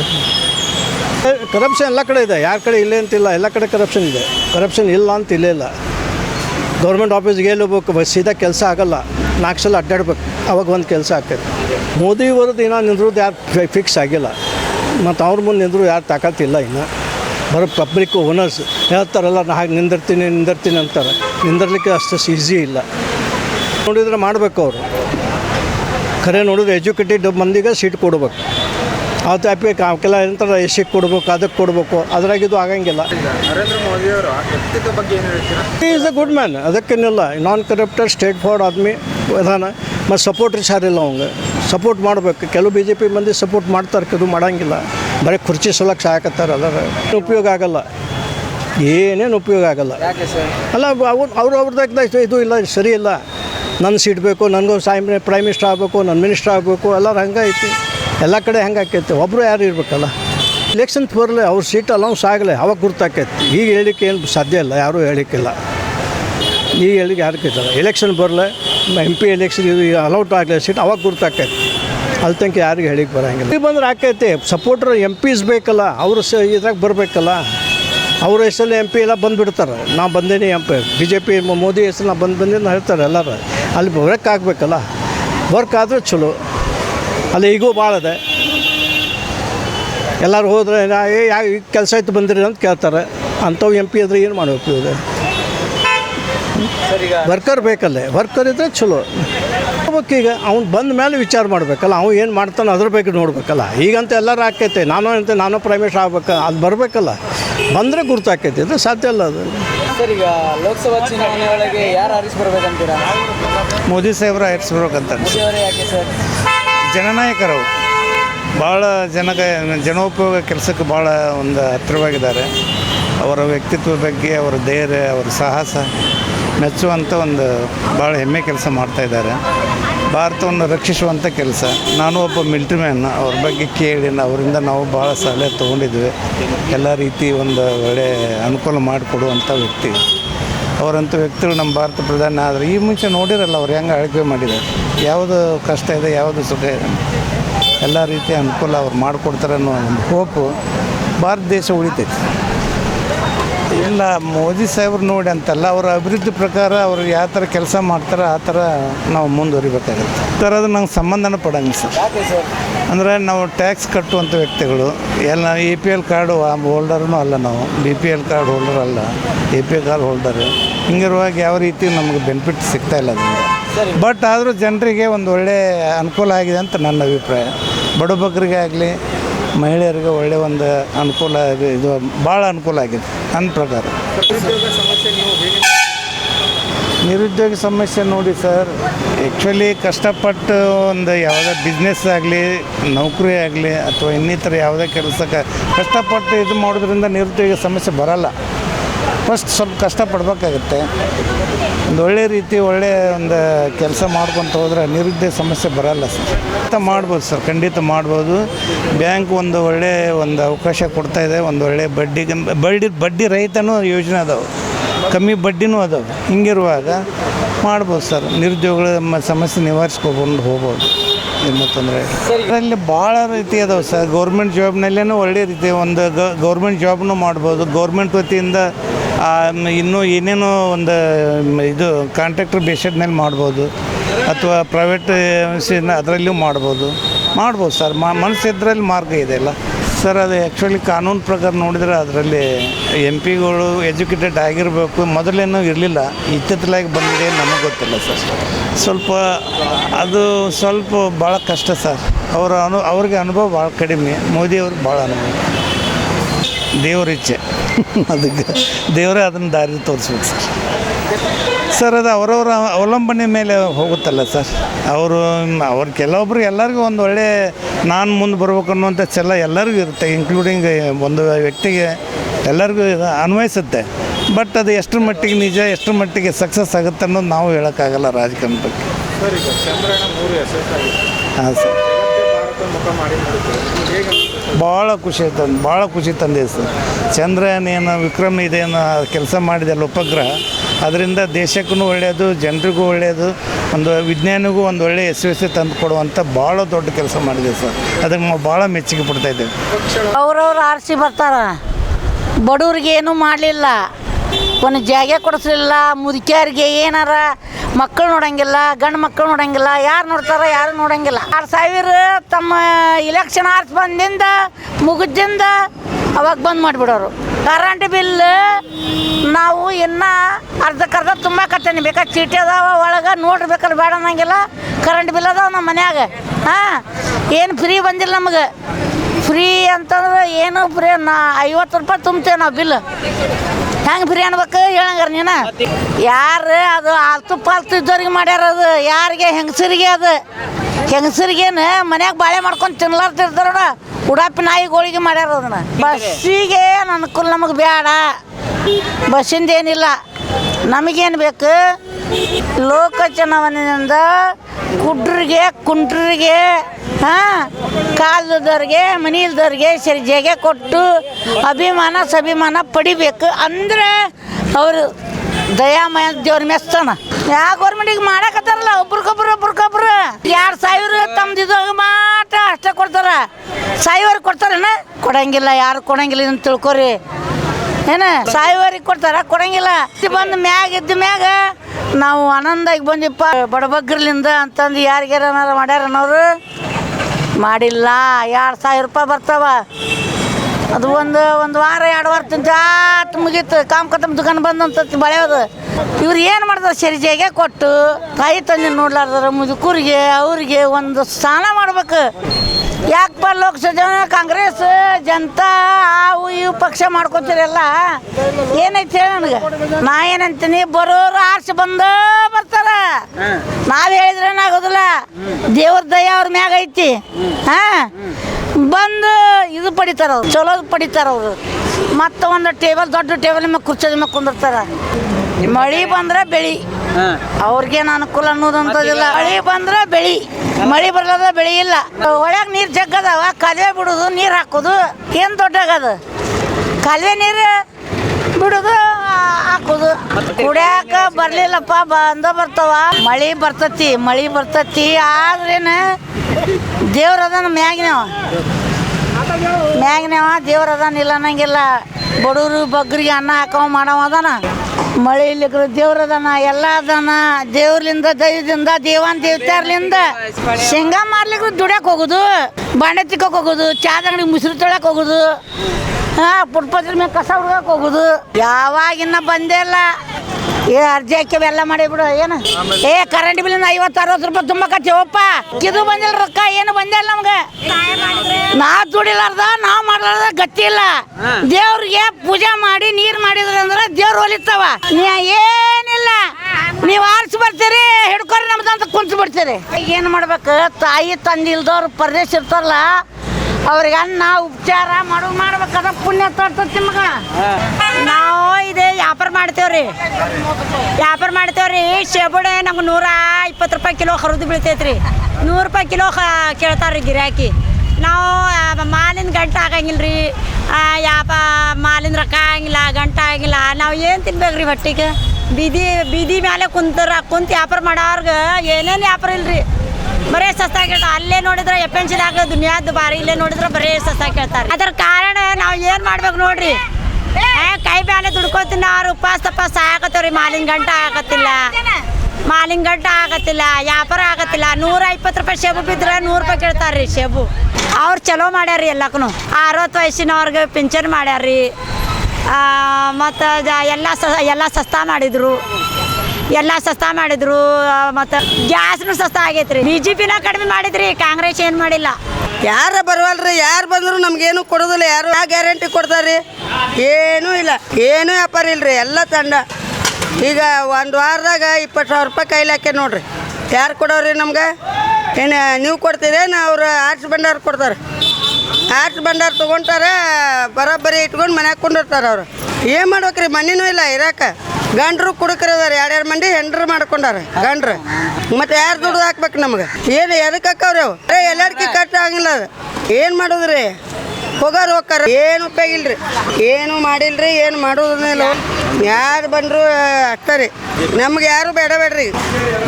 ಕರಪ್ಷನ್ ಎಲ್ಲ ಕಡೆ ಇದೆ. ಯಾರ ಕಡೆ ಇಲ್ಲೇ ಅಂತಿಲ್ಲ. ಎಲ್ಲ ಕಡೆ ಕರಪ್ಷನ್ ಇದೆ. ಕರಪ್ಷನ್ ಇಲ್ಲ ಅಂತ ಇಲ್ಲೇ ಇಲ್ಲ ಗೌರ್ಮೆಂಟ್ ಆಫೀಸ್ಗೆ ಹೋಗ್ಬೇಕು. ಸೀದಾ ಕೆಲಸ ಆಗಲ್ಲ. ನಾಲ್ಕು ಸಲ ಅಡ್ಡಾಡ್ಬೇಕು. ಅವಾಗ ಒಂದು ಕೆಲಸ ಆಗ್ತೈತೆ. ಮೋದಿ ಏನೋ ನಿಂದ್ರದ್ದು ಯಾರು ಫಿಕ್ಸ್ ಆಗಿಲ್ಲ. ಮತ್ತು ಅವ್ರ ಮುಂದೆ ನಿಂದ್ರು ಯಾರು ತಾಕತ್ತಿಲ್ಲ ಇನ್ನು. ಬರೋ ಪಬ್ಲಿಕ್ ಓನರ್ಸ್ ಹೇಳ್ತಾರಲ್ಲ ನಾ ಹಾಗೆ ನಿಂದಿರ್ತೀನಿ ನಿಂದಿರ್ತೀನಿ ಅಂತಾರೆ. ನಿಂದಿರ್ಲಿಕ್ಕೆ ಅಷ್ಟು ಈಸಿ ಇಲ್ಲ. ನೋಡಿದ್ರೆ ಮಾಡಬೇಕು ಅವರು. ಖರೆ ನೋಡಿದ್ರೆ ಎಜುಕೇಟೆಡ್ ಮಂದಿಗೆ ಸೀಟ್ ಕೊಡ್ಬೇಕು. ಆ ಟೈಪಿಗೆ ಕೆಲ ಏನಂತಾರೆ ಎಸಿಗೆ ಕೊಡ್ಬೇಕು ಅದಕ್ಕೆ ಕೊಡಬೇಕು. ಅದ್ರಾಗ ಇದು ಆಗಂಗಿಲ್ಲ. ಈಸ್ ಅ ಗುಡ್ ಮ್ಯಾನ್ ಅದಕ್ಕೇನಿಲ್ಲ ನಾನ್ ಕರಪ್ಟರ್ ಸ್ಟೇಟ್ ಫಾರ್ಡ್ ಆದ್ಮಿ ವಿಧಾನ ಮತ್ತು ಸಪೋರ್ಟ್ ಸಾರಿಲ್ಲ ಅವಂಗೆ. ಸಪೋರ್ಟ್ ಮಾಡಬೇಕು. ಕೆಲವು ಬಿ ಜೆ ಪಿ ಮಂದಿ ಸಪೋರ್ಟ್ ಮಾಡ್ತಾರೆ ಕೆಲವು ಮಾಡೋಂಗಿಲ್ಲ. ಬರೀ ಕುರ್ಚಿ ಸಲಕ್ಕೆ ಸಾಕತ್ತಾರೆ ಅದರ ಉಪಯೋಗ ಆಗಲ್ಲ. ಏನೇನು ಉಪಯೋಗ ಆಗಲ್ಲ. ಅಲ್ಲ ಅವ್ರು ಅವ್ರು ಅವ್ರದ್ದು ಇದು ಇಲ್ಲ ಸರಿ ಇಲ್ಲ. ನನ್ನ ಸೀಟ್ ಬೇಕು ನನಗೂ ಸಾಯ್ ಪ್ರೈಮ್ ಮಿನಿಸ್ಟರ್ ಆಗಬೇಕು ನನ್ನ ಮಿನಿಸ್ಟರ್ ಆಗಬೇಕು ಎಲ್ಲರೂ ಹಂಗೆ ಐತಿ. ಎಲ್ಲ ಕಡೆ ಹೆಂಗೆ ಆಕೈತೆ. ಒಬ್ಬರು ಯಾರು ಇರಬೇಕಲ್ಲ. ಎಲೆಕ್ಷನ್ ಬರಲಿ ಅವ್ರ ಸೀಟ್ ಅಲೌನ್ಸ್ ಆಗಲಿ ಅವಾಗ ಗುರ್ತಾಕೈತಿ. ಈಗ ಹೇಳಿಕ್ಕೆ ಏನು ಸಾಧ್ಯ ಇಲ್ಲ ಯಾರೂ ಹೇಳಿಕ್ಕಿಲ್ಲ. ಈಗ ಯಾರು ಕೇಳ್ತಾರೆ? ಎಲೆಕ್ಷನ್ ಬರಲ್ಲ ಎಂ ಪಿ ಎಲೆಕ್ಷನ್ ಇದು ಅಲೌಟ್ ಆಗಲಿ ಸೀಟ್ ಅವಾಗ ಗುರ್ತಾಕೈತಿ ಅಲ್ಲಿ ತನಕ ಯಾರಿಗೆ ಹೇಳಿಕೆ ಬರೋಂಗಿಲ್ಲ. ಈಗ ಬಂದ್ರೆ ಆಕೈತಿ ಸಪೋರ್ಟರ್ ಎಂ ಪಿಸ್ ಬೇಕಲ್ಲ, ಅವರು ಸ ಇದ್ರಾಗ ಬರಬೇಕಲ್ಲ. ಅವ್ರ ಹೆಸರಲ್ಲಿ ಎಂ ಪಿ ಎಲ್ಲ ಬಂದುಬಿಡ್ತಾರೆ. ನಾ ಬಂದೇನಿ M P B J P Modi ಹೆಸರು ನಾ ಬಂದು ಬಂದಿದ್ದು ಹೇಳ್ತಾರೆ ಎಲ್ಲರೂ. ಅಲ್ಲಿ ವರ್ಕ್ ಆಗಬೇಕಲ್ಲ. ವರ್ಕ್ ಆದರೆ ಚಲೋ. ಅಲ್ಲಿ ಈಗೂ ಭಾಳ ಇದೆ ಎಲ್ಲರೂ ಹೋದರೆ ಏ, ಯಾ ಕೆಲಸ ಆಯ್ತು ಬಂದಿರಿ ಅಂತ ಕೇಳ್ತಾರೆ. ಅಂಥವು ಎಂ ಪಿ ಆದರೆ ಏನು ಮಾಡಬೇಕು ಇದು ವರ್ಕರ್ ಬೇಕಲ್ಲೇ? ವರ್ಕರ್ ಇದ್ರೆ ಚಲೋ. ಈಗ ಅವ್ನು ಬಂದ ಮೇಲೆ ವಿಚಾರ ಮಾಡಬೇಕಲ್ಲ ಅವ್ನು ಏನು ಮಾಡ್ತಾನೆ ಅದ್ರ ಬಗ್ಗೆ ನೋಡ್ಬೇಕಲ್ಲ. ಈಗಂತ ಎಲ್ಲರೂ ಆಕೈತೆ ನಾನು ಅಂತ ನಾನು ಪ್ರೈಮೇಶ್ ಆಗ್ಬೇಕು ಅದು ಬರಬೇಕಲ್ಲ. ಬಂದರೆ ಗುರ್ತಾಕೈತೆ ಅದು ಸಾಧ್ಯ ಅಲ್ಲ ಅದು. ಸರ್ ಈಗ ಲೋಕಸಭಾ ಚುನಾವಣೆ ಒಳಗೆ ಯಾರು ಆರಿಸಿ ಬರ್ಬೇಕಂತೀರಾ? ಮೋದಿ ಸಾಹೇಬ್ರ ಅವರೇ ಯಾಕೆ ಸರ್? ಜನನಾಯಕರು. ಭಾಳ ಜನಕ ಜನೋಪಯೋಗ ಕೆಲಸಕ್ಕೆ ಭಾಳ ಒಂದು ಹತ್ತಿರವಾಗಿದ್ದಾರೆ ಅವರ ವ್ಯಕ್ತಿತ್ವ ಬಗ್ಗೆ ಅವರ ಧೈರ್ಯ ಅವರ ಸಾಹಸ. ಮೆಚ್ಚುವಂಥ ಒಂದು ಭಾಳ ಹೆಮ್ಮೆ ಕೆಲಸ ಮಾಡ್ತಾಯಿದ್ದಾರೆ ಭಾರತವನ್ನು ರಕ್ಷಿಸುವಂಥ ಕೆಲಸ. ನಾನು ಒಬ್ಬ ಮಿಲ್ಟ್ರಿ ಮ್ಯಾನ್ ಅವ್ರ ಬಗ್ಗೆ ಕೇಳಿ, ಅವರಿಂದ ನಾವು ಭಾಳ ಸಲಹೆ ತೊಗೊಂಡಿದ್ವಿ. ಎಲ್ಲ ರೀತಿ ಒಂದು ಒಳ್ಳೆ ಅನುಕೂಲ ಮಾಡಿಕೊಡುವಂಥ ವ್ಯಕ್ತಿ. ಅವರಂಥ ವ್ಯಕ್ತಿಗಳು ನಮ್ಮ ಭಾರತ ಪ್ರಧಾನಿ ಆದರೆ ಈ ಮುಂಚೆ ನೋಡಿರಲ್ಲ ಅವ್ರು ಹೆಂಗೆ ಆಳ್ಕೆ ಮಾಡಿದ್ದಾರೆ ಯಾವುದು ಕಷ್ಟ ಇದೆ, ಯಾವುದು ಸುಖ ಇದೆ. ಎಲ್ಲ ರೀತಿಯ ಅನುಕೂಲ ಅವ್ರು ಮಾಡಿಕೊಡ್ತಾರೆ ಅನ್ನೋ ಒಂದು ಹೋಪು ಭಾರತ ದೇಶ ಉಳಿತೈತಿ. ಇಲ್ಲ ಮೋದಿ ಸಾಹೇಬ್ರು ನೋಡಿ ಅಂತಲ್ಲ ಅವರ ಅಭಿವೃದ್ಧಿ ಪ್ರಕಾರ ಅವರು ಯಾವ ಥರ ಕೆಲಸ ಮಾಡ್ತಾರೋ ಆ ಥರ ನಾವು ಮುಂದುವರಿಬೇಕಾಗುತ್ತೆ. ಸರ್ ಅದು ನಂಗೆ ಸಂಬಂಧನ ಪಡಂಗಿಲ್ಲ ಸರ್. ಅಂದರೆ ನಾವು ಟ್ಯಾಕ್ಸ್ ಕಟ್ಟುವಂಥ ವ್ಯಕ್ತಿಗಳು ಎಲ್ಲ ಎ ಪಿ ಎಲ್ ಕಾರ್ಡು ಹೋಲ್ಡರ್ನೂ ಅಲ್ಲ ನಾವು B P L card holder ಅಲ್ಲ A P L card holder. ಹಿಂಗಿರುವಾಗ ಯಾವ ರೀತಿ ನಮಗೆ ಬೆನಿಫಿಟ್ ಸಿಗ್ತಾ ಇಲ್ಲ ಅದರಿಂದ. ಬಟ್ ಆದರೂ ಜನರಿಗೆ ಒಂದು ಒಳ್ಳೆಯ ಅನುಕೂಲ ಆಗಿದೆ ಅಂತ ನನ್ನ ಅಭಿಪ್ರಾಯ. ಬಡಬಗ್ರಿಗೆ ಆಗಲಿ ಮಹಿಳೆಯರಿಗೆ ಒಳ್ಳೆಯ ಒಂದು ಅನುಕೂಲ ಆಗಿ- ಇದು ಭಾಳ ಅನುಕೂಲ ಆಗಿದೆ ನನ್ನ ಪ್ರಕಾರ. ನಿರುದ್ಯೋಗ ಸಮಸ್ಯೆ ನೋಡಿ ಸರ್ ಆ್ಯಕ್ಚುಲಿ ಕಷ್ಟಪಟ್ಟು ಒಂದು ಯಾವುದೇ ಬಿಸ್ನೆಸ್ ಆಗಲಿ ನೌಕರಿ ಆಗಲಿ ಅಥವಾ ಇನ್ನಿತರ ಯಾವುದೇ ಕೆಲಸಕ್ಕೆ ಕಷ್ಟಪಟ್ಟು ಇದು ಮಾಡೋದ್ರಿಂದ ನಿರುದ್ಯೋಗ ಸಮಸ್ಯೆ ಬರಲ್ಲ. ಫಸ್ಟ್ ಸ್ವಲ್ಪ ಕಷ್ಟಪಡಬೇಕಾಗತ್ತೆ. ಒಂದು ಒಳ್ಳೆ ರೀತಿ ಒಳ್ಳೆ ಒಂದು ಕೆಲಸ ಮಾಡ್ಕೊತ ಹೋದ್ರೆ ನಿರುದ್ಯೋಗ ಸಮಸ್ಯೆ ಬರಲ್ಲ ಸರ್. ಖಂಡಿತ ಮಾಡ್ಬೋದು ಸರ್, ಖಂಡಿತ ಮಾಡ್ಬೋದು. ಬ್ಯಾಂಕ್ ಒಂದು ಒಳ್ಳೆ ಒಂದು ಅವಕಾಶ ಕೊಡ್ತಾ ಇದೆ, ಒಂದು ಒಳ್ಳೆ ಬಡ್ಡಿ ಬಡ್ಡಿ ಬಡ್ಡಿ ರಹಿತನೂ ಯೋಜನೆ ಅದಾವೆ. ಕಮ್ಮಿ ಬಡ್ಡಿನೂ ಅದಾವೆ. ಹಿಂಗಿರುವಾಗ ಮಾಡ್ಬೋದು ಸರ್. ನಿರುದ್ಯೋಗಗಳ ಸಮಸ್ಯೆ ನಿವಾರಿಸ್ಕೊಬಂದು ಹೋಗ್ಬೋದು. ಏನು ತೊಂದರೆ ಅದರಲ್ಲಿ ಭಾಳ ರೀತಿ ಅದಾವೆ ಸರ್. ಗೌರ್ಮೆಂಟ್ ಜಾಬ್ನಲ್ಲೇ ಒಳ್ಳೆ ರೀತಿ ಒಂದು ಗೌರ್ಮೆಂಟ್ ಜಾಬ್ನು ಮಾಡ್ಬೋದು. ಗೌರ್ಮೆಂಟ್ ವತಿಯಿಂದ ಇನ್ನೂ ಏನೇನೋ ಒಂದು ಮ್, ಇದು ಕಾಂಟ್ರಾಕ್ಟರ್ ಮೇಲೆ ಮಾಡ್ಬೋದು. ಅಥವಾ ಪ್ರೈವೇಟ್ ಅದರಲ್ಲೂ ಮಾಡ್ಬೋದು. ಮಾಡ್ಬೋದು ಸರ್. ಮನಸ್ಸು ಇದ್ರಲ್ಲಿ ಮಾರ್ಗ ಇದೆ ಅಲ್ಲ. ಸರ್ ಅದು ಆ್ಯಕ್ಚುಲಿ ಕಾನೂನು ಪ್ರಕಾರ ನೋಡಿದ್ರೆ ಅದರಲ್ಲಿ ಎಂ ಪಿಗಳು ಎಜುಕೇಟೆಡ್ ಆಗಿರಬೇಕು. ಮೊದಲೇನೂ ಇರಲಿಲ್ಲ. ಇತ್ತಿತ್ತಲಾಗಿ ಬಂದಿದೆ ನಮಗೆ ಗೊತ್ತಿಲ್ಲ ಸರ್. ಸ್ವಲ್ಪ ಅದು ಸ್ವಲ್ಪ ಭಾಳ ಕಷ್ಟ ಸರ್. ಅವರ ಅನು ಅವ್ರಿಗೆ ಅನುಭವ ಭಾಳ ಕಡಿಮೆ. ಮೋದಿಯವ್ರಿಗೆ ಭಾಳ ಅನುಭವ. ದೇವ್ರ ಇಚ್ಛೆ. ಅದಕ್ಕೆ. ದೇವರೇ ಅದನ್ನು ದಾರಿ ತೋರಿಸ್ಬೇಕು ಸರ್. ಸರ್ ಅದು ಅವರವರ ಅವಲಂಬನೆ ಮೇಲೆ ಹೋಗುತ್ತಲ್ಲ ಸರ್? ಅವರು ಅವ್ರು ಕೆಲವೊಬ್ರು ಎಲ್ಲರಿಗೂ ಒಂದು ಒಳ್ಳೆ ನಾನು ಮುಂದೆ ಬರ್ಬೇಕು ಅನ್ನುವಂಥ ಛಲ ಎಲ್ಲರಿಗೂ ಇರುತ್ತೆ ಇನ್ಕ್ಲೂಡಿಂಗ್ ಒಂದು ವ್ಯಕ್ತಿಗೆ ಎಲ್ಲರಿಗೂ ಇದು ಅನ್ವಯಿಸುತ್ತೆ. ಬಟ್ ಅದು ಎಷ್ಟರ ಮಟ್ಟಿಗೆ ನಿಜ ಎಷ್ಟರ ಮಟ್ಟಿಗೆ ಸಕ್ಸಸ್ ಆಗುತ್ತೆ ಅನ್ನೋದು ನಾವು ಹೇಳೋಕ್ಕಾಗಲ್ಲ ರಾಜಕಾರಣ ಬಗ್ಗೆ. ಹಾಂ ಸರ್. ಭಾಳ ಖುಷಿ ತಂದು ಭಾಳ ಖುಷಿ ತಂದಿದೆ ಸರ್. ಚಂದ್ರಯಾನ ಏನು ವಿಕ್ರಮ್ ಇದೇನು ಕೆಲಸ ಮಾಡಿದೆಲ್ಲ ಉಪಗ್ರಹ. ಅದರಿಂದ ದೇಶಕ್ಕೂ ಒಳ್ಳೆಯದು ಜನರಿಗೂ ಒಳ್ಳೆಯದು ಒಂದು ವಿಜ್ಞಾನಿಗೂ ಒಂದು ಒಳ್ಳೆಯ ಯಶಸ್ವಿ ತಂದು ಕೊಡುವಂಥ ಭಾಳ ದೊಡ್ಡ ಕೆಲಸ ಮಾಡಿದೆ ಸರ್. ಅದಕ್ಕೆ ನಾವು ಭಾಳ ಮೆಚ್ಚುಗೆ ಪಡ್ತಾ ಇದ್ದೇವೆ. ಅವ್ರವ್ರು ಆರಿಸಿ ಬರ್ತಾರ. ಬಡವ್ರಿಗೆ ಏನೂ ಮಾಡಲಿಲ್ಲ. ಒಂದು ಜಾಗ ಕೊಡಿಸ್ಲಿಲ್ಲ, ಮುದುಕಿಯರಿಗೆ ಏನಾರ ಮಕ್ಕಳು ನೋಡಂಗಿಲ್ಲ, ಗಂಡು ಮಕ್ಕಳು ನೋಡಂಗಿಲ್ಲ, ಯಾರು ನೋಡ್ತಾರ ಯಾರು ನೋಡಂಗಿಲ್ಲ. ಆರು ಸಾವಿರ ತಮ್ಮ ಇಲೆಕ್ಷನ್ ಆರ್ಸ್ ಬಂದಿಂದ ಮುಗಿದಿಂದ ಅವಾಗ ಬಂದ್ ಮಾಡಿಬಿಡೋರು. ಕರೆಂಟ್ ಬಿಲ್ ನಾವು ಇನ್ನ ಅರ್ಧಕ್ಕರ್ಧ ತುಂಬಾಕತ್ತೇನೆ. ಬೇಕಾದ್ರೆ ಚೀಟಿ ಅದಾವ, ಒಳಗೆ ನೋಡ್ರಿ ಬೇಡ ಅನ್ನಂಗಿಲ್ಲ. ಕರೆಂಟ್ ಬಿಲ್ ಅದಾವ ನಮ್ಮ ಮನ್ಯಾಗ. ಹಾಂ, ಏನು ಫ್ರೀ ಬಂದಿಲ್ಲ ನಮಗೆ. ಫ್ರೀ ಅಂತಂದ್ರೆ ಏನು ಫ್ರೀ ನಾ ಐವತ್ತು ರೂಪಾಯಿ ತುಂಬ್ತೇವೆ ನಾವು ಬಿಲ್ ಹೆಂಗೆ ಫ್ರೀ ಅನ್ಬೇಕು ಹೇಳಂಗಾರ ನೀನು? ಯಾರು ಅದು ಆಲ್ತು ಪಾಲ್ತು ಇದ್ದವ್ರಿಗೆ ಮಾಡ್ಯಾರ ಅದು, ಯಾರಿಗೆ ಹೆಂಗಸರಿಗೆ ಅದು? ಹೆಂಗಸರಿಗೇನು ಮನ್ಯಾಗ ಬಾಳೆ ಮಾಡ್ಕೊಂಡು ತಿನ್ಲಾರ್ತಿರ್ತಾರ ಉಡಾಪಿ ನಾಯಿಗಳಿಗೆ ಮಾಡ್ಯಾರ ಅದನ್ನ. ಬಸ್ಸಿಗೆ ಏನು ಅನುಕೂಲ ನಮಗೆ ಬೇಡ ಬಸ್ಸಿಂದ ಏನಿಲ್ಲ. ನಮಗೇನು ಬೇಕು? ಲೋಕ ಚುನಾವಣೆಯಿಂದ ಕುಡ್ರಿಗೆ ಕುಂಟ್ರಿಗೆ ಹಾಂ, ಕಾಲದವ್ರಿಗೆ ಮನೆ ಇಲ್ದವ್ರಿಗೆ ಸರಿ ಜಗೆ ಕೊಟ್ಟು ಅಭಿಮಾನ, ಸಭಿಮಾನ ಪಡಿಬೇಕು. ಅಂದ್ರೆ ಅವರು ದಯಾಮಯ ದೇವ್ರ ಮೆಸ್ತನ ಯಾವ ಗೌರ್ಮೆಂಟಿಗೆ ಮಾಡಕತ್ತಾರಲ್ಲ, ಒಬ್ರಿಗೊಬ್ರು ಒಬ್ರಿಗೊಬ್ರು. ಎರಡು ಸಾವಿರ ತಮ್ದು ಮಾತ್ರ ಅಷ್ಟೇ ಕೊಡ್ತಾರ. ಸಾವಿರ ಕೊಡ್ತಾರೇನ? ಕೊಡಂಗಿಲ್ಲ, ಯಾರು ಕೊಡಂಗಿಲ್ಲ ಇದನ್ನ ತಿಳ್ಕೊರಿ. ಏನ? ಸಾವಿರವರೆಗೆ ಕೊಡ್ತಾರ, ಕೊಡಂಗಿಲ್ಲ. ಬಂದು ಮ್ಯಾಗ ಇದ್ದ ಮ್ಯಾಗ ನಾವು ಆನಂದಾಗಿ ಬಂದಿಪ್ಪ ಬಡಬಗ್ರಲಿಂದ ಅಂತಂದು ಯಾರಿಗಾರ ಮಾಡ್ಯಾರ ಅನ್ನೋರು ಮಾಡಿಲ್ಲ. ಎರಡು ಸಾವಿರ ರೂಪಾಯಿ ಬರ್ತಾವ. ಅದು ಒಂದು ಒಂದು ವಾರ, ಎರಡು ವಾರ ತಿಂತಾತ್ ಮುಗೀತು. ಕಾಮ್ ಕತ್ತಮ್ ದುಕಾನ್ ಬಂದಂತ ಬಳೆಯೋದು ಇವ್ರು ಏನು ಮಾಡ್ತಾರೆ ಸರಿಜೆಗೆ ಕೊಟ್ಟು, ತಾಯಿ ತಂದೆ ನೋಡ್ಲಾರ್ದಾರ ಮುದುಕರಿಗೆ, ಅವ್ರಿಗೆ ಒಂದು ಸ್ನಾನ ಮಾಡ್ಬೇಕು. ಯಾಕಪ್ಪ ಲೋಕಸಭೆ ಕಾಂಗ್ರೆಸ್, ಜನತಾ, ಅವು ಇವು ಪಕ್ಷ ಮಾಡ್ಕೊತೀರಲ್ಲ ಏನೈತೆ ಹೇಳಿ ನನಗೆ? ನಾ ಏನಂತೀನಿ, ಬರೋರು ಆರ್ಸಿ ಬಂದು ಬರ್ತಾರ. ನಾವ್ ಹೇಳಿದ್ರೆ ಆಗೋದಿಲ್ಲ ದೇವ್ರ ದಯ ಅವ್ರ ಮ್ಯಾಗ ಐತಿ. ಹಾ? ಬಂದು ಇದು ಪಡಿತಾರ ಅವ್ರು, ಚಲೋ ಪಡಿತಾರ ಅವರು. ಮತ್ತೊಂದು ಒಂದು ಟೇಬಲ್, ದೊಡ್ಡ ಟೇಬಲ್ ಮ್ಯಾಗ ಕುರ್ಚದ ಮ್ಯಾಗ ಕುಂದಿರ್ತಾರ. ಮಳಿ ಬಂದ್ರೆ ಬೆಳಿ. ಅವ್ರಿಗೇನು ಅನುಕೂಲ ಅನ್ನೋದಂತದಿಲ್ಲ. ಮಳಿ ಬಂದ್ರೆ ಬೆಳಿ. ಮಳಿ ಬರ್ಲಾದ ಬೆಳಿ ಇಲ್ಲ. ಒಳ್ಯಾಗ ನೀರು ಜಗ್ಗದವ ಕಾಲುವೆ ಬಿಡೋದು ನೀರು ಹಾಕೋದು. ಏನು ದೊಡ್ಡಾಗದ? ಕಾಲುವೆ ನೀರು ಬಿಡೋದು ಹಾಕೋದು. ಕುಡಿಯಾಕ ಬರ್ಲಿಲ್ಲಪ್ಪ ಬಂದ ಬರ್ತಾವ. ಮಳಿ ಬರ್ತತಿ ಮಳಿ ಬರ್ತತಿ. ಆದ್ರೇನು ದೇವ್ರ ಅದನ್ನ ಮ್ಯಾಗಿನವ ಮ್ಯಾಗಿನವ ದೇವ್ರ ಅದಾನ ಇಲ್ಲ ಅನ್ನಂಗಿಲ್ಲ. ಬಡವರು ಬಗ್ಗರಿಗೆ ಅನ್ನ ಹಾಕವ ಮಾಡವ ಅದಾನ. ಮಳೆ ಇಲ್ಲಿ ದೇವ್ರ ದನ ಎಲ್ಲ ಅದಾನ. ದೇವ್ರಲಿಂದ ದೈವದಿಂದ ದೇವಾನ್ ದೇವತಾರ್ಲಿಂದ ಶೇಂಗ ಮಾರ್ಲಿಕ್ಕೆ ದುಡ್ಯಾಕ್ ಹೋಗುದು, ಬಾಂಡೆ ತಿಕ್ಕಕ್ ಹೋಗುದು, ಚಾದ ಅಂಗಡಿ ಮುಸ್ರಿ ತೊಳಕ್ ಹೋಗುದು, ಹಾ ಪುಟ್ಪತ್ರ ಮೇಲೆ ಕಸ ಹುಡ್ಗಕ್ ಹೋಗುದು. ಯಾವಾಗಿನ್ನ ಬಂದೇ ಇಲ್ಲ. ಏ ಅರ್ಜಿ ಹಾಕಿ ಎಲ್ಲ ಮಾಡಿ ಬಿಡು ಏನು? ಏ ಕರೆಂಟ್ ಬಿಲ್ ಐವತ್ತು ಅರವತ್ತು ರೂಪಾಯಿ ತುಂಬಕತ್ತೀವಪ್ಪ ಇದು ಬಂದಿಲ್ಲ ರೊಕ್ಕ ಏನು ಬಂದಿಲ್ಲ ನಮ್ಗೆ. ನಾ ದುಡಿಲಾರ್ದ ನಾವು ಮಾಡ್ಲಾರ್ದ ಗತಿ ಇಲ್ಲ. ದೇವ್ರಿಗೆ ಪೂಜೆ ಮಾಡಿ ನೀರು ಮಾಡಿದ್ರ ಅಂದ್ರೆ ದೇವ್ರು ಹೊಲಿತಾವ ನೀ ಏನಿಲ್ಲ. ನೀವು ಆರಿಸಿ ಬರ್ತೀರಿ ಹಿಡ್ಕೊರಿ ನಮ್ದಂತ ಕುಂತು ಬಿಡ್ತೀರಿ ಏನು ಮಾಡ್ಬೇಕು? ತಾಯಿ ತಂದೆ ಇಲ್ದವ್ರು ಪರದೇಶ ಇರ್ತಾರಲ್ಲ ಅವ್ರಿಗೆ ಅನ್ನ ಉಪಚಾರ ಮಾಡು ಮಾಡ್ಬೇಕಾದ ಪುಣ್ಯ ತರ್ತತಿ ಮಗ ನಾವು ಇದೇ ವ್ಯಾಪಾರ ಮಾಡ್ತೇವ್ರಿ. ವ್ಯಾಪಾರ ಮಾಡ್ತೇವ್ರಿ ಶೇಬುಡೆ ನಮ್ಗೆ ನೂರ ಇಪ್ಪತ್ತು ರೂಪಾಯಿ ಕಿಲೋ ಹರಿದು ಬೀಳ್ತೈತ್ರಿ. ನೂರು ರೂಪಾಯಿ ಕಿಲೋ ಕೇಳ್ತಾರ್ರಿ ಗಿರಾಕಿ. ನಾವು ಮಾಲಿನ ಗಂಟೆ ಆಗಂಗಿಲ್ಲ ರೀ ಯಾಪ ಮಾಲಿನ ರೊಕ್ಕ ಆಗಂಗಿಲ್ಲ ಗಂಟೆ ಆಗಂಗಿಲ್ಲ. ನಾವು ಏನು ತಿನ್ಬೇಕ್ರಿ ಹೊಟ್ಟಿಗೆ? ಬೀದಿ ಬೀದಿ ಮೇಲೆ ಕುಂತರ ಕುಂತ ವ್ಯಾಪಾರ ಮಾಡೋರ್ಗೆ ಏನೇನು ವ್ಯಾಪಾರ ಇಲ್ರಿ? ಬರೇ ಸಸ್ತಾ ಕೇಳ್ತಾರೆ. ಅಲ್ಲೇ ನೋಡಿದ್ರೆ ಎಫ್ ಎನ್ ಸಿದಾಗ ದುನಿಯಾದ ಬಾರಿ. ಇಲ್ಲೇ ನೋಡಿದ್ರೆ ಬರೇ ಸಸ್ತಾ ಕೇಳ್ತಾರೆ. ಅದರ ಕಾರಣ ನಾವು ಏನು ಮಾಡ್ಬೇಕು ನೋಡ್ರಿ? ಕೈ ಬ್ಯಾಲೆ ದುಡ್ಕೋತೀನಿ. ಅವ್ರು ಉಪವಾಸ ತಪಾಸ ಆಗತ್ತವ್ರಿ ಮಾಲಿನ ಗಂಟ ಆಗತ್ತಿಲ್ಲ. ಮಾಲಿನ ಗಂಟ ಆಗತ್ತಿಲ್ಲ. ವ್ಯಾಪಾರ ಆಗತ್ತಿಲ್ಲ. ನೂರ ಇಪ್ಪತ್ತು ರೂಪಾಯಿ ಶೇಬು ಬಿದ್ರೆ ನೂರು ರೂಪಾಯಿ ಕೇಳ್ತಾರ್ರಿ ಶೇಬು. ಅವ್ರು ಚಲೋ ಮಾಡ್ಯಾರ್ರಿ ಎಲ್ಲಕ್ಕೂ ಅರವತ್ತು ವಯಸ್ಸಿನವ್ರಿಗೆ ಪಿಂಚನ್ ಮಾಡ್ಯಾರ್ರಿ. ಮತ್ತು ಎಲ್ಲ ಸ ಎಲ್ಲ ಸಸ್ತಾ ಮಾಡಿದ್ರು. ಎಲ್ಲ ಸಸ್ತಾ ಮಾಡಿದ್ರು ಮತ್ತು ಗ್ಯಾಸ್ನು ಸಸ್ತಾ ಆಗೈತ್ರಿ. ಬಿ ಜೆ ಪಿನ ಕಡಿಮೆ ಮಾಡಿದ್ರಿ, ಕಾಂಗ್ರೆಸ್ ಏನು ಮಾಡಿಲ್ಲ. ಯಾರ ಬರವಲ್ರಿ, ಯಾರು ಬಂದ್ರು ನಮ್ಗೇನು ಕೊಡೋದಿಲ್ಲ, ಯಾರು ಯಾವ ಗ್ಯಾರಂಟಿ ಕೊಡ್ತಾರ್ರಿ? ಏನೂ ಇಲ್ಲ, ಏನೂ ವ್ಯಾಪಾರ ಇಲ್ರಿ, ಎಲ್ಲ ತಂಡ. ಈಗ ಒಂದು ವಾರದಾಗ ಇಪ್ಪತ್ತು ಸಾವಿರ ರೂಪಾಯಿ ಕೈಲಿ ಹಾಕ್ಯ ನೋಡ್ರಿ. ಯಾರು ಕೊಡೋರಿ ನಮ್ಗೆ? ಏನು, ನೀವು ಕೊಡ್ತೀರೇನು ಅವ್ರು ಆರ್ಟ್ಸ್ ಭಂಡಾರ ಕೊಡ್ತಾರೆ? ಆರ್ಟ್ಸ್ ಭಂಡಾರ ತೊಗೊಂತಾರೆ ಬರೋಬ್ಬರಿ ಇಟ್ಕೊಂಡು ಮನ್ಯಾಗ ಕೊಂಡಿರ್ತಾರೆ ಅವರು. ಏನು ಮಾಡ್ಬೇಕ್ರಿ, ಮಣ್ಣಿನೂ ಇಲ್ಲ, ಇರಾಕ. ಗಂಡ್ರು ಕುಡುಕರದಾರ ಎರಡೆರಡು ಮಂದಿ ಹೆಂಡ್ರು ಮಾಡ್ಕೊಂಡಾರ, ಗಂಡ್ರು. ಮತ್ತೆ ಯಾರು ದುಡ್ಡು ಹಾಕ್ಬೇಕು ನಮ್ಗೆ? ಏನು ಎದಕ್ಕೆ ಹಾಕವ್ರಿ ಅವು ಏ ಎಲ್ಲಾರ್ಕಿ ಕಟ್ ಆಗಿಲ್ಲ ಅದು. ಏನು ಮಾಡೋದ್ರಿ? ಹೋಗಾರ ಹೋಗಾರ ಏನು ಉಪಯೋಗ ಇಲ್ರಿ. ಏನು ಮಾಡಿಲ್ರಿ, ಏನು ಮಾಡೋದಿಲ್ಲ ಯಾರು ಬಂದ್ರು ಅಷ್ಟೇ ನಮ್ಗೆ ಯಾರು ಬೇಡ ಬೇಡ್ರಿ.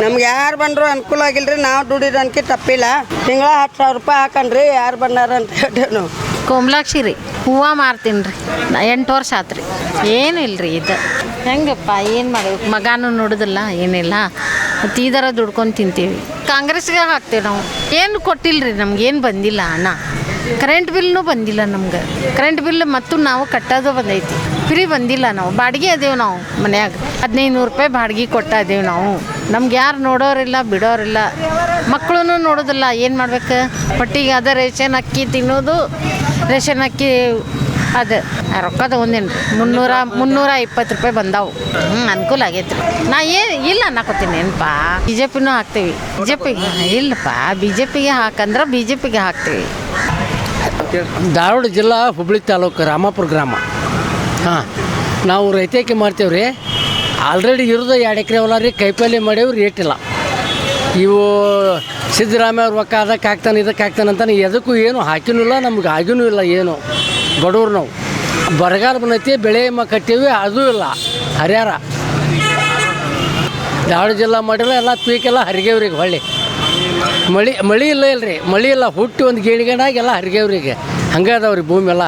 ನಮ್ಗೆ ಯಾರು ಬಂದ್ರು ಅನುಕೂಲ ಆಗಿಲ್ರಿ. ನಾವು ದುಡಿದನ್ಕಿ ತಪ್ಪಿಲ್ಲ. ತಿಂಗಳ ಹತ್ತು ಸಾವಿರ ರೂಪಾಯಿ ಹಾಕೊಂಡ್ರಿ ಯಾರು ಬಂದಾರ ಅಂತ ಹೇಳ್ತೇವೆ ನಾವು. ಕೋಮ್ಲಾಕ್ಷಿ ರೀ. ಹೂವು ಮಾರ್ತೀನಿ ರೀ. ಎಂಟು ವರ್ಷ ಆತು ರೀ ಏನು ಇಲ್ಲ ರೀ ಇದು. ಹೆಂಗಪ್ಪ ಏನು ಮಾಡಬೇಕು ಮಗಾನು ನೋಡೋದಿಲ್ಲ ಏನಿಲ್ಲ ಮತ್ತು ಇದರ ದುಡ್ಕೊಂಡು ತಿಂತೀವಿ. ಕಾಂಗ್ರೆಸ್ಗೆ ಹಾಕ್ತೀವಿ ನಾವು. ಏನು ಕೊಟ್ಟಿಲ್ಲ ರೀ ನಮ್ಗೇನು ಬಂದಿಲ್ಲ ಹಣ ಕರೆಂಟ್ ಬಿಲ್ನು ಬಂದಿಲ್ಲ ನಮ್ಗೆ. ಕರೆಂಟ್ ಬಿಲ್ ಮತ್ತು ನಾವು ಕಟ್ಟೋದು ಬಂದೈತಿ. ಫ್ರೀ ಬಂದಿಲ್ಲ ನಾವು. ಬಾಡಿಗೆ ಅದೇವು ನಾವು ಮನ್ಯಾಗ. ಹದಿನೈದು ನೂರು ರೂಪಾಯಿ ಬಾಡಿಗೆ ಕೊಟ್ಟ ನಾವು. ನಮ್ಗೆ ಯಾರು ನೋಡೋರಿಲ್ಲ, ಬಿಡೋರಿಲ್ಲ. ಮಕ್ಕಳು ನೋಡೋದಿಲ್ಲ. ಏನು ಮಾಡ್ಬೇಕು? ಹೊಟ್ಟಿಗೆ ಅದ ರೇಷನ್ ಅಕ್ಕಿ ತಿನ್ನೋದು, ರೇಷನ್ ಅಕ್ಕಿ ಅದು. ರೊಕ್ಕ ತಗೊಂಡೇನಿ ರೀ ಮುನ್ನೂರ ಮುನ್ನೂರ ಇಪ್ಪತ್ತು ರೂಪಾಯಿ ಬಂದಾವು. ಹ್ಞೂ ಅನುಕೂಲ ಆಗೈತೆ ನಾ ಏ, ಇಲ್ಲ ಅನ್ನಕೋತೀನಿ. ಏನಪ್ಪಾ ಬಿ ಜೆ ಪಿನೂ ಹಾಕ್ತೀವಿ. ಬಿ ಜೆ ಪಿಗೆ ಇಲ್ಲಪ್ಪ. ಬಿ ಜೆ ಪಿಗೆ ಹಾಕಂದ್ರೆ ಬಿ ಜೆ ಪಿಗೆ ಹಾಕ್ತೀವಿ. ಧಾರವಾಡ ಜಿಲ್ಲಾ ಹುಬ್ಳಿ ತಾಲೂಕು ರಾಮಾಪುರ ಗ್ರಾಮ. ಹಾಂ, ನಾವು ರೈತಕ್ಕೆ ಮಾಡ್ತೇವೆ ರೀ. ಆಲ್ರೆಡಿ ಇರೋದು ಎರಡು ಎಕರೆ ಹೊಲ ರೀ, ಕೈಪಲ್ಯ ಮಾಡೇವು ರೇಟ್ ಇಲ್ಲ. ಇವು ಸಿದ್ದರಾಮಯ್ಯ ಅವ್ರ ಒಕ್ಕ ಅದಕ್ಕೆ ಹಾಕ್ತಾನೆ ಇದಕ್ಕೆ ಹಾಕ್ತಾನೆ ಅಂತಾನೆ ಎದಕ್ಕೂ ಏನು ಹಾಕಿನೂ ಇಲ್ಲ, ನಮ್ಗೆ ಆಗಿನೂ ಇಲ್ಲ ಏನು. ಬಡವ್ರು ನಾವು. ಬರಗಾಲ ಬಂದೈತಿ, ಬೆಳೆ ಮ ಕಟ್ಟೀವಿ, ಅದೂ ಇಲ್ಲ. ಹರಿಯಾರ. ಧಾರವಾಡ ಜಿಲ್ಲಾ ಮಾಡಿಲ್ಲ ಎಲ್ಲ ಪೀಕೆಲ್ಲ ಹರಿಗೇವ್ರಿಗೆ ಹೊಳ್ಳಿ. ಮಳಿ ಮಳಿ ಇಲ್ಲ ಇಲ್ರಿ. ಮಳಿ ಇಲ್ಲ, ಹುಟ್ಟಿ ಒಂದು ಗೇಣಿಗೇಣಾಗಿ ಎಲ್ಲ ಹರಿಗೇವ್ರಿಗೆ. ಹಂಗೆ ಅದಾವ್ರಿ ಭೂಮಿ ಎಲ್ಲ.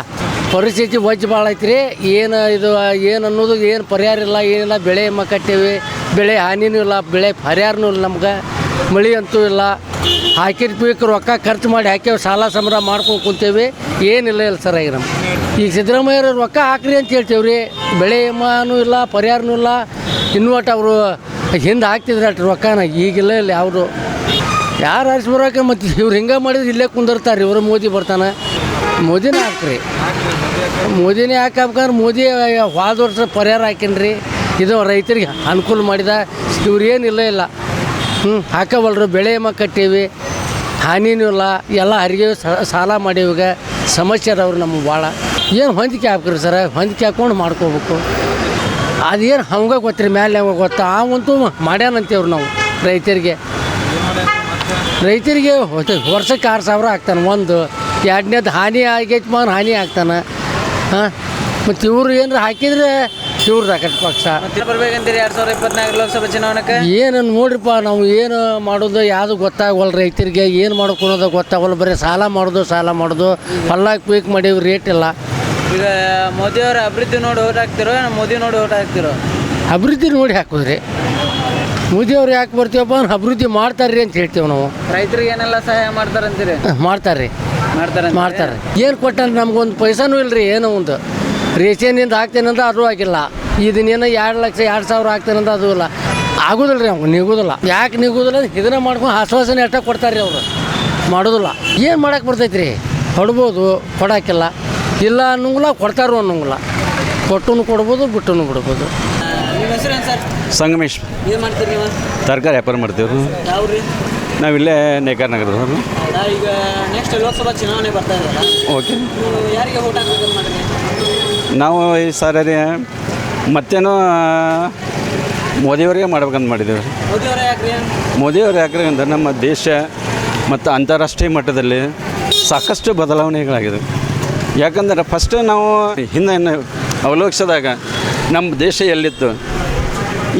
ಪರಿಸ್ಥಿತಿ ವಜ್ಜ ಭಾಳ ಐತ್ರಿ. ಏನು ಇದು, ಏನು ಅನ್ನೋದು ಏನು ಪರಿಹಾರ ಇಲ್ಲ, ಏನಿಲ್ಲ. ಬೆಳೆ ಕಟ್ಟೇವಿ. ಬೆಳೆ ಹಾನಿನೂ ಇಲ್ಲ, ಬೆಳೆ ಪರಿಹಾರನೂ ಇಲ್ಲ ನಮ್ಗೆ. ಮಳಿ ಅಂತೂ ಇಲ್ಲ. ಹಾಕಿದ ರೊಕ್ಕ ಖರ್ಚು ಮಾಡಿ ಹಾಕ್ಯಾವ, ಸಾಲ ಸಂಬಳ ಮಾಡ್ಕೊಂಡು ಕುಂತೇವಿ. ಏನಿಲ್ಲ ಇಲ್ಲ ಸರ್ ಈಗ ನಮ್ಗೆ ಈಗ ಸಿದ್ದರಾಮಯ್ಯವ್ರ ರೊಕ್ಕ ಹಾಕ್ರಿ ಅಂತ ಹೇಳ್ತೇವೆ ರೀ ಬೆಳೆ ವಿಮಾನೂ ಇಲ್ಲ, ಪರಿಹಾರನೂ ಇಲ್ಲ. ಇನ್ವರ್ಟ್ ಅವರು ಹಿಂದೆ ಹಾಕ್ತಿದ್ರೆ ಅಷ್ಟು ರೊಕ್ಕನ. ಈಗಿಲ್ಲ ಇಲ್ಲ ಯಾವುದು. ಯಾರು ಆರಿಸಿ ಬರೋಕೆ ಮತ್ತು ಇವ್ರು ಹಿಂಗೆ ಮಾಡಿದ್ರೆ ಇಲ್ಲೇ ಕುಂದಿರ್ತಾರೆ ಇವರು ಮೋದಿ ಬರ್ತಾನೆ. ಮೋದಿನೇ ಹಾಕ್ರಿ. ಮೋದಿನೇ ಹಾಕಬೇಕಂದ್ರೆ ಮೋದಿ ಹೋದ ವರ್ಷ ಪರಿಹಾರ ಹಾಕಿನ್ರಿ. ಇದು ರೈತರಿಗೆ ಅನುಕೂಲ ಮಾಡಿದ. ಇವ್ರು ಏನಿಲ್ಲ ಇಲ್ಲ ಹ್ಞೂ ಹಾಕವಲ್ರು, ಬೆಳೆ ಮ ಕಟ್ಟೀವಿ. ಹಾನಿನೂ ಇಲ್ಲ. ಎಲ್ಲ ಹರಿಗೆ ಸಾಲ ಮಾಡೀವಾಗ ಸಮಸ್ಯೆ ಅದಾವ್ರಿ ನಮ್ಗೆ ಭಾಳ ಏನು ಹೊಂದಿಕೆ ಹಾಕ್ರಿ ಸರ? ಹೊಂದಿಕೆ ಹಾಕ್ಕೊಂಡು ಮಾಡ್ಕೋಬೇಕು. ಅದೇನು ಹಂಗೆ ಗೊತ್ತಿರಿ ಹಂಗೆ ಗೊತ್ತಾ? ಅವಂತೂ ಮಾಡ್ಯಾನಂತೀವ್ರಿ ನಾವು ರೈತರಿಗೆ. ರೈತರಿಗೆ ವರ್ಷಕ್ಕೆ ಆರು ಸಾವಿರ ಆಗ್ತಾನೆ. ಒಂದು ಎರಡನೇದು ಹಾನಿ ಆಗೈತೆ ಮಾನ ಹಾನಿ ಆಗ್ತಾನೆ. ಹಾಂ? ಮತ್ತು ಇವರು ಏನಾರ ಹಾಕಿದ್ರೆ ಇವ್ರದ್ದು ಆಕಟ್ ಪಕ್ಷ. ಬರ್ಬೇಕಂತೀರಿ ಎರಡು ಸಾವಿರ ಇಪ್ಪತ್ನಾಲ್ಕು ಲೋಕಸಭಾ ಚುನಾವಣೆಗೆ ಏನು ನೋಡ್ರಿಪ್ಪ ನಾವು ಏನು ಮಾಡೋದು ಯಾವುದು ಗೊತ್ತಾಗವಲ್ಲ ರೈತರಿಗೆ ಏನು ಮಾಡ್ಕೊಳೋದು ಗೊತ್ತಾಗಲ್ಲ ಬರೀ ಸಾಲ ಮಾಡೋದು ಸಾಲ ಮಾಡೋದು. ಹೊಲ ಪೀಕ್ ಮಾಡೀವಿ ರೇಟ್ ಇಲ್ಲ. ಈಗ ಮೋದಿ ಅವರ ಅಭಿವೃದ್ಧಿ ನೋಡಿ ಓಟ್ ಹಾಕ್ತಿರೋ ಮೋದಿ ನೋಡಿ ಓಟ್ ಹಾಕ್ತಿರೋ? ಅಭಿವೃದ್ಧಿ ನೋಡಿ ಹಾಕೋದ್ರಿ. ಮೋದಿಯವ್ರು ಯಾಕೆ ಬರ್ತೀವಪ್ಪ ಅಂದ್ರೆ ಅಭಿವೃದ್ಧಿ ಮಾಡ್ತಾರ್ರಿ ಅಂತ ಹೇಳ್ತೀವಿ ನಾವು. ರೈತರಿಗೆ ಏನೆಲ್ಲ ಸಹಾಯ ಮಾಡ್ತಾರಂತೀರಿ? ಮಾಡ್ತಾರೆ ಮಾಡ್ತಾರೆ ಮಾಡ್ತಾರೆ ಏನು ಕೊಟ್ಟಂದ್ರೆ ನಮ್ಗೊಂದು ಪೈಸಾನೂ ಇಲ್ರಿ ಏನೋ ಒಂದು. ರೇಷನಿಂದ ಹಾಕ್ತೇನಂದ ಅದು ಆಗಿಲ್ಲ. ಇದನ್ನೇನೋ ಎರಡು ಲಕ್ಷ ಎರಡು ಸಾವಿರ ಹಾಕ್ತೇನಂದ ಅದು ಇಲ್ಲ. ಆಗೋದಿಲ್ಲ ರೀ ಅವ್ನು ನಿಗೋದಿಲ್ಲ. ಯಾಕೆ ನಿಗೋದಿಲ್ಲ ಇದನ್ನ ಮಾಡ್ಕೊಂಡು ಆಶ್ವಾಸನೆ ಎಷ್ಟ ಕೊಡ್ತಾರೆ ರೀ ಅವರು. ಮಾಡೋದಿಲ್ಲ. ಏನು ಮಾಡಕ್ಕೆ ಬರ್ತೈತೆ ರೀ ಕೊಡ್ಬೋದು ಕೊಡೋಕ್ಕಿಲ್ಲ. ಇಲ್ಲ ಅನ್ನೋಂಗಿಲ್ಲ ಕೊಡ್ತಾರೋ ಅನ್ನೋಂಗಿಲ್ಲ. ಕೊಟ್ಟು ಕೊಡ್ಬೋದು ಬಿಟ್ಟು ಬಿಡ್ಬೋದು. ಹೆಸರೇನು ಸರ್? ಸಂಗಮೇಶ್. ಏನು ಮಾಡ್ತೀರಿ ನೀವು? ತರಕಾರಿ ವ್ಯಾಪಾರ ಮಾಡ್ತೀವಿ ನಾವಿಲ್ಲೇ ನೇಕಾರ ನಗರದವರು ಈಗ ನೆಕ್ಸ್ಟ್ ಲೋಕಸಭಾ ಚುನಾವಣೆ ಬರ್ತಾ ಓಕೆ. ನೀವು ಯಾರಿಗೆ ಓಟ್ ಹಾಕ್ಬೇಕಂತ ಮಾಡಿರಿ ನಾವು ಈ ಸಾರಿ ಮತ್ತೇನೋ ಮೋದಿಯವರಿಗೆ ಮಾಡ್ಬೇಕಂತ ಮಾಡಿದ್ದೇವೆ. ಮೋದಿ ಅವರೇ ಯಾಕ್ರಿ? ಮೋದಿಯವರು ಯಾಕ್ರೆ ಅಂದ್ರೆ ನಮ್ಮ ದೇಶ ಮತ್ತು ಅಂತಾರಾಷ್ಟ್ರೀಯ ಮಟ್ಟದಲ್ಲಿ ಸಾಕಷ್ಟು ಬದಲಾವಣೆಗಳಾಗಿದೆ. ಯಾಕಂದ್ರೆ ಫಸ್ಟ್ ನಾವು ಹಿಂದೆ ಅವಲೋಕಿಸಿದಾಗ ನಮ್ಮ ದೇಶ ಎಲ್ಲಿತ್ತು?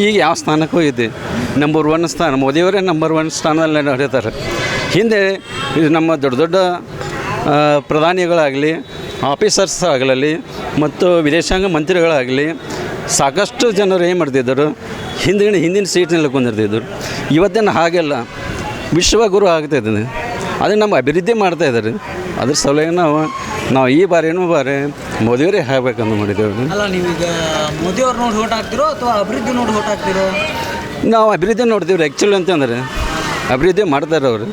ಈಗ ಯಾವ ಸ್ಥಾನಕ್ಕೂ ಇದೆ ನಂಬರ್ ಒನ್ ಸ್ಥಾನ, ಮೋದಿಯವರೇ ನಂಬರ್ ಒನ್ ಸ್ಥಾನದಲ್ಲಿ ನಡೆಯುತ್ತಾರೆ ಹಿಂದೆ ಇದು ನಮ್ಮ ದೊಡ್ಡ ದೊಡ್ಡ ಪ್ರಧಾನಿಗಳಾಗಲಿ ಆಫೀಸರ್ಸ್ ಆಗಲಿ ಮತ್ತು ವಿದೇಶಾಂಗ ಮಂತ್ರಿಗಳಾಗಲಿ ಸಾಕಷ್ಟು ಜನರು ಏನು ಮಾಡ್ತಿದ್ದರು? ಹಿಂದಿನ ಹಿಂದಿನ ಸೀಟ್ನಲ್ಲಿ ಕುಂದಿರ್ತಿದ್ದರು. ಇವತ್ತೇನು ಹಾಗೆಲ್ಲ ವಿಶ್ವಗುರು ಆಗ್ತಾಯಿದ್ದಾನೆ ಅದು ನಮ್ಮ ಅಭಿವೃದ್ಧಿ ಮಾಡ್ತಾ ಇದ್ದಾರೆ. ಅದ್ರ ಸಲುವಾಗಿ ನಾವು ನಾವು ಈ ಬಾರಿನೂ ಬಾರಿ ಮೋದಿಯವರೇ ಆಗ್ಬೇಕಂತ ಮಾಡಿದ್ದೇವೆ. ಅಲ್ಲ ನೀವೀಗ ಮೋದಿಯವ್ರು ನೋಡಿ ಓಟ್ ಹಾಕ್ತಿರೋ ಅಥವಾ ಅಭಿವೃದ್ಧಿ ನೋಡಿ ಓಟ್ ಹಾಕ್ತಿರೋ? ನಾವು ಅಭಿವೃದ್ಧಿ ನೋಡ್ತೀವಿ ಆ್ಯಕ್ಚುಲಿ ಅಂತಂದ್ರೆ. ಅಭಿವೃದ್ಧಿ ಮಾಡ್ತಾರೆ ಅವರು.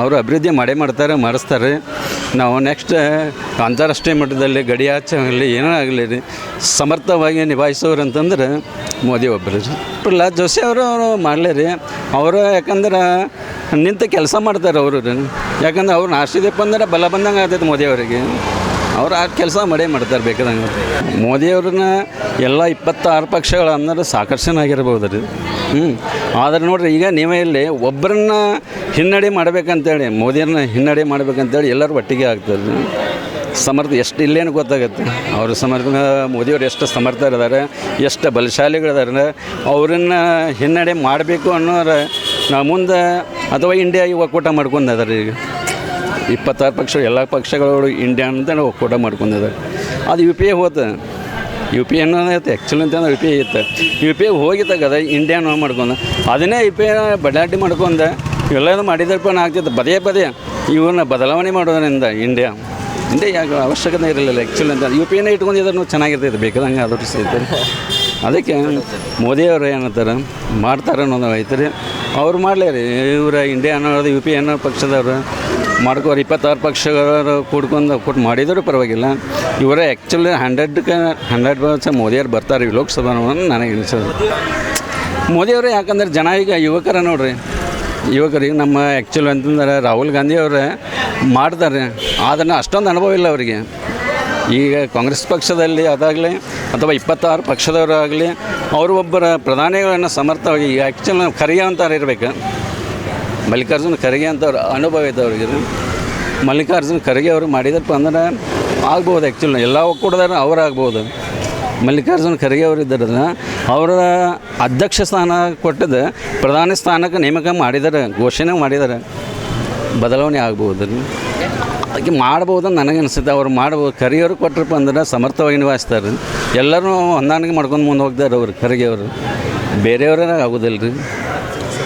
ಅವರು ಅಭಿವೃದ್ಧಿ ಮಾಡೇ ಮಾಡ್ತಾರೆ ಮಾಡಿಸ್ತಾರೆ. ನಾವು ನೆಕ್ಸ್ಟ್ ಅಂತಾರಾಷ್ಟ್ರೀಯ ಮಟ್ಟದಲ್ಲಿ ಗಡಿಯಾಚೆ ಏನೇ ಆಗಲಿ ರೀ, ಸಮರ್ಥವಾಗಿ ನಿಭಾಯಿಸೋರು ಅಂತಂದ್ರೆ ಮೋದಿ ಒಬ್ಬರು ಪ್ರಹ್ಲಾದ್ ಜೋಶಿ ಅವರು ಅವರು ಮಾಡಲೇ ರೀ. ಅವರು ಯಾಕಂದ್ರೆ ನಿಂತ ಕೆಲಸ ಮಾಡ್ತಾರೆ ಅವರು ಯಾಕಂದ್ರೆ ಅವ್ರು ನಾಶಿದೆಪ್ಪ ಅಂದ್ರೆ ಬಲ ಬಂದಂಗೆ ಆಗ್ತೈತೆ ಮೋದಿ ಅವರಿಗೆ. ಅವ್ರು ಆ ಕೆಲಸ ಮಾಡೇ ಮಾಡ್ತಾರೆ ಬೇಕಾದಂಗೆ ಮೋದಿಯವ್ರನ್ನ ಎಲ್ಲ ಇಪ್ಪತ್ತಾರು ಪಕ್ಷಗಳು ಅನ್ನೋದು ಸಾಕರ್ಷಣ ಆಗಿರ್ಬೋದು ರೀ. ಹ್ಞೂ ಆದ್ರೆ ನೋಡ್ರಿ, ಈಗ ನೀವೇ ಇಲ್ಲಿ ಒಬ್ಬರನ್ನ ಹಿನ್ನಡೆ ಮಾಡ್ಬೇಕಂತೇಳಿ, ಮೋದಿಯವ್ರನ್ನ ಹಿನ್ನಡೆ ಮಾಡ್ಬೇಕಂತೇಳಿ ಎಲ್ಲರೂ ಒಟ್ಟಿಗೆ ಆಗ್ತಾರೆ ಸಮರ್ಥ ಎಷ್ಟು ಇಲ್ಲೇನು ಗೊತ್ತಾಗುತ್ತೆ. ಅವರು ಸಮರ್ಥ, ಮೋದಿಯವ್ರು ಎಷ್ಟು ಸಮರ್ಥರಿದ್ದಾರೆ, ಎಷ್ಟು ಬಲಶಾಲಿಗಳಿದ್ದಾರೆ, ಅವರನ್ನು ಹಿನ್ನಡೆ ಮಾಡಬೇಕು ಅನ್ನೋರ ನಾವು ಮುಂದೆ, ಅಥವಾ ಇಂಡಿಯಾ ಒಕ್ಕೂಟ ಮಾಡ್ಕೊಂಡಿದ್ದಾರೆ ಈಗ. ಇಪ್ಪತ್ತಾರು ಪಕ್ಷ, ಎಲ್ಲ ಪಕ್ಷಗಳು ಇಂಡಿಯಾ ಅಂತ ಒಕ್ಕೂಟ ಮಾಡ್ಕೊಂಡಿದ್ದಾರೆ. ಅದು ಯು ಪಿ ಎ ಹೋತ ಯು ಪಿ ಅನ್ನೋದೈತೆ ಆ್ಯಕ್ಚುಲಿ ಅಂತಂದ್ರೆ ಯು ಪಿ ಐ ಇತ್ತು. ಯು ಪಿ ಎ ಹೋಗಿ ಇಂಡಿಯಾ ಇಂಡಿಯಾನ ಮಾಡ್ಕೊಂಡು ಅದನ್ನೇ ಯು ಪಿ ಎ ಬಡಾಟಿ ಮಾಡ್ಕೊಂಡು ಎಲ್ಲದೂ ಮಾಡಿದಪ್ಪ ಆಗ್ತಿತ್ತು. ಪದೇ ಪದೇ ಇವನ್ನ ಬದಲಾವಣೆ ಮಾಡೋದ್ರಿಂದ ಇಂಡಿಯಾ ಇಂಡಿಯಾ ಯಾಕೆ ಅವಶ್ಯಕತೆ ಇರಲಿಲ್ಲ ಆ್ಯಕ್ಚುಲಿ ಅಂತ. ಯು ಪಿ ಎನೇ ಇಟ್ಕೊಂಡಿದ್ರು ಚೆನ್ನಾಗಿರ್ತೈತೆ ಬೇಕಾದಂಗೆ ಅದು ಸಿಗ್ತದೆ ಅದಕ್ಕೆ ಮೋದಿಯವರು ಏನಂತಾರೆ, ಮಾಡ್ತಾರೆ ಅನ್ನೋದು ಐತೆ ರೀ ಅವ್ರು ಮಾಡಲೇ ರೀ ಇವ್ರ ಇಂಡಿಯಾ ಅನ್ನೋದು ಯು ಪಿ ಅನ್ನೋ ಪಕ್ಷದವರು. ಮಾಡ್ಕೋರು ಇಪ್ಪತ್ತಾರು ಪಕ್ಷಗಳು ಕೂಡ್ಕೊಂಡು ಕೊಟ್ಟು ಮಾಡಿದರೂ ಪರವಾಗಿಲ್ಲ. ಇವರೇ ಆ್ಯಕ್ಚುಲಿ ಹಂಡ್ರೆಡ್ಗೆ ಹಂಡ್ರೆಡ್ ಪರ್ಸೆಂಟ್ ಮೋದಿಯವ್ರು ಬರ್ತಾರೆ ಈ ಲೋಕಸಭಾ ನನಗೆ ಅನಿಸೋದು. ಮೋದಿಯವರು ಯಾಕಂದ್ರೆ ಜನ ಈಗ ಯುವಕರ ನೋಡ್ರಿ. ಯುವಕರಿಗೆ ನಮ್ಮ ಆ್ಯಕ್ಚುಲಿ ಅಂತಂದ್ರೆ ರಾಹುಲ್ ಗಾಂಧಿ ಅವರೇ ಮಾಡ್ತಾರೆ. ಅದನ್ನು ಅಷ್ಟೊಂದು ಅನುಭವ ಇಲ್ಲ ಅವರಿಗೆ. ಈಗ ಕಾಂಗ್ರೆಸ್ ಪಕ್ಷದಲ್ಲಿ ಅದಾಗಲಿ ಅಥವಾ ಇಪ್ಪತ್ತಾರು ಪಕ್ಷದವರಾಗಲಿ ಅವರು ಒಬ್ಬರ ಪ್ರಧಾನಿಗಳನ್ನು ಸಮರ್ಥವಾಗಿ ಈಗ ಆ್ಯಕ್ಚುಲಿ ಖರ್ಗೆ ಅಂತಾರೆ ಇರಬೇಕು ಮಲ್ಲಿಕಾರ್ಜುನ ಖರ್ಗೆ ಅಂತವ್ರು ಅನುಭವ ಐತೆ ಅವ್ರಿಗೆ ಮಲ್ಲಿಕಾರ್ಜುನ ಖರ್ಗೆ ಅವರು ಮಾಡಿದಪ್ಪ ಅಂದ್ರೆ ಆಗ್ಬೋದು ಆ್ಯಕ್ಚುಲಿ ಎಲ್ಲ ಒಕ್ಕೂಟದಾರ ಅವರಾಗ್ಬೋದು ಮಲ್ಲಿಕಾರ್ಜುನ ಖರ್ಗೆ ಅವರು ಇದ್ದಾರಲ್ಲ ಅವರ ಅಧ್ಯಕ್ಷ ಸ್ಥಾನ ಕೊಟ್ಟದ ಪ್ರಧಾನಿ ಸ್ಥಾನಕ್ಕೆ ನೇಮಕ ಮಾಡಿದ್ದಾರೆ ಘೋಷಣೆ ಮಾಡಿದ್ದಾರೆ ಬದಲಾವಣೆ ಆಗ್ಬೋದು. ಅದಕ್ಕೆ ಮಾಡ್ಬೋದು ಅಂತ ನನಗೆ ಅನಿಸುತ್ತೆ. ಅವ್ರು ಮಾಡ್ಬೋದು. ಕರಿಯವರು ಕೊಟ್ಟರಪ್ಪ ಅಂದ್ರೆ ಸಮರ್ಥವಾಗಿ ನಿಭಾಯಿಸ್ತಾರೆ. ಎಲ್ಲರೂ ಹೊಂದಾಣಿಕೆ ಮಾಡ್ಕೊಂಡು ಮುಂದೆ ಹೋಗ್ತಾರೆ ಅವರು ಖರ್ಗೆಯವರು ಬೇರೆಯವರೇ ಆಗೋದಿಲ್ಲ ರೀ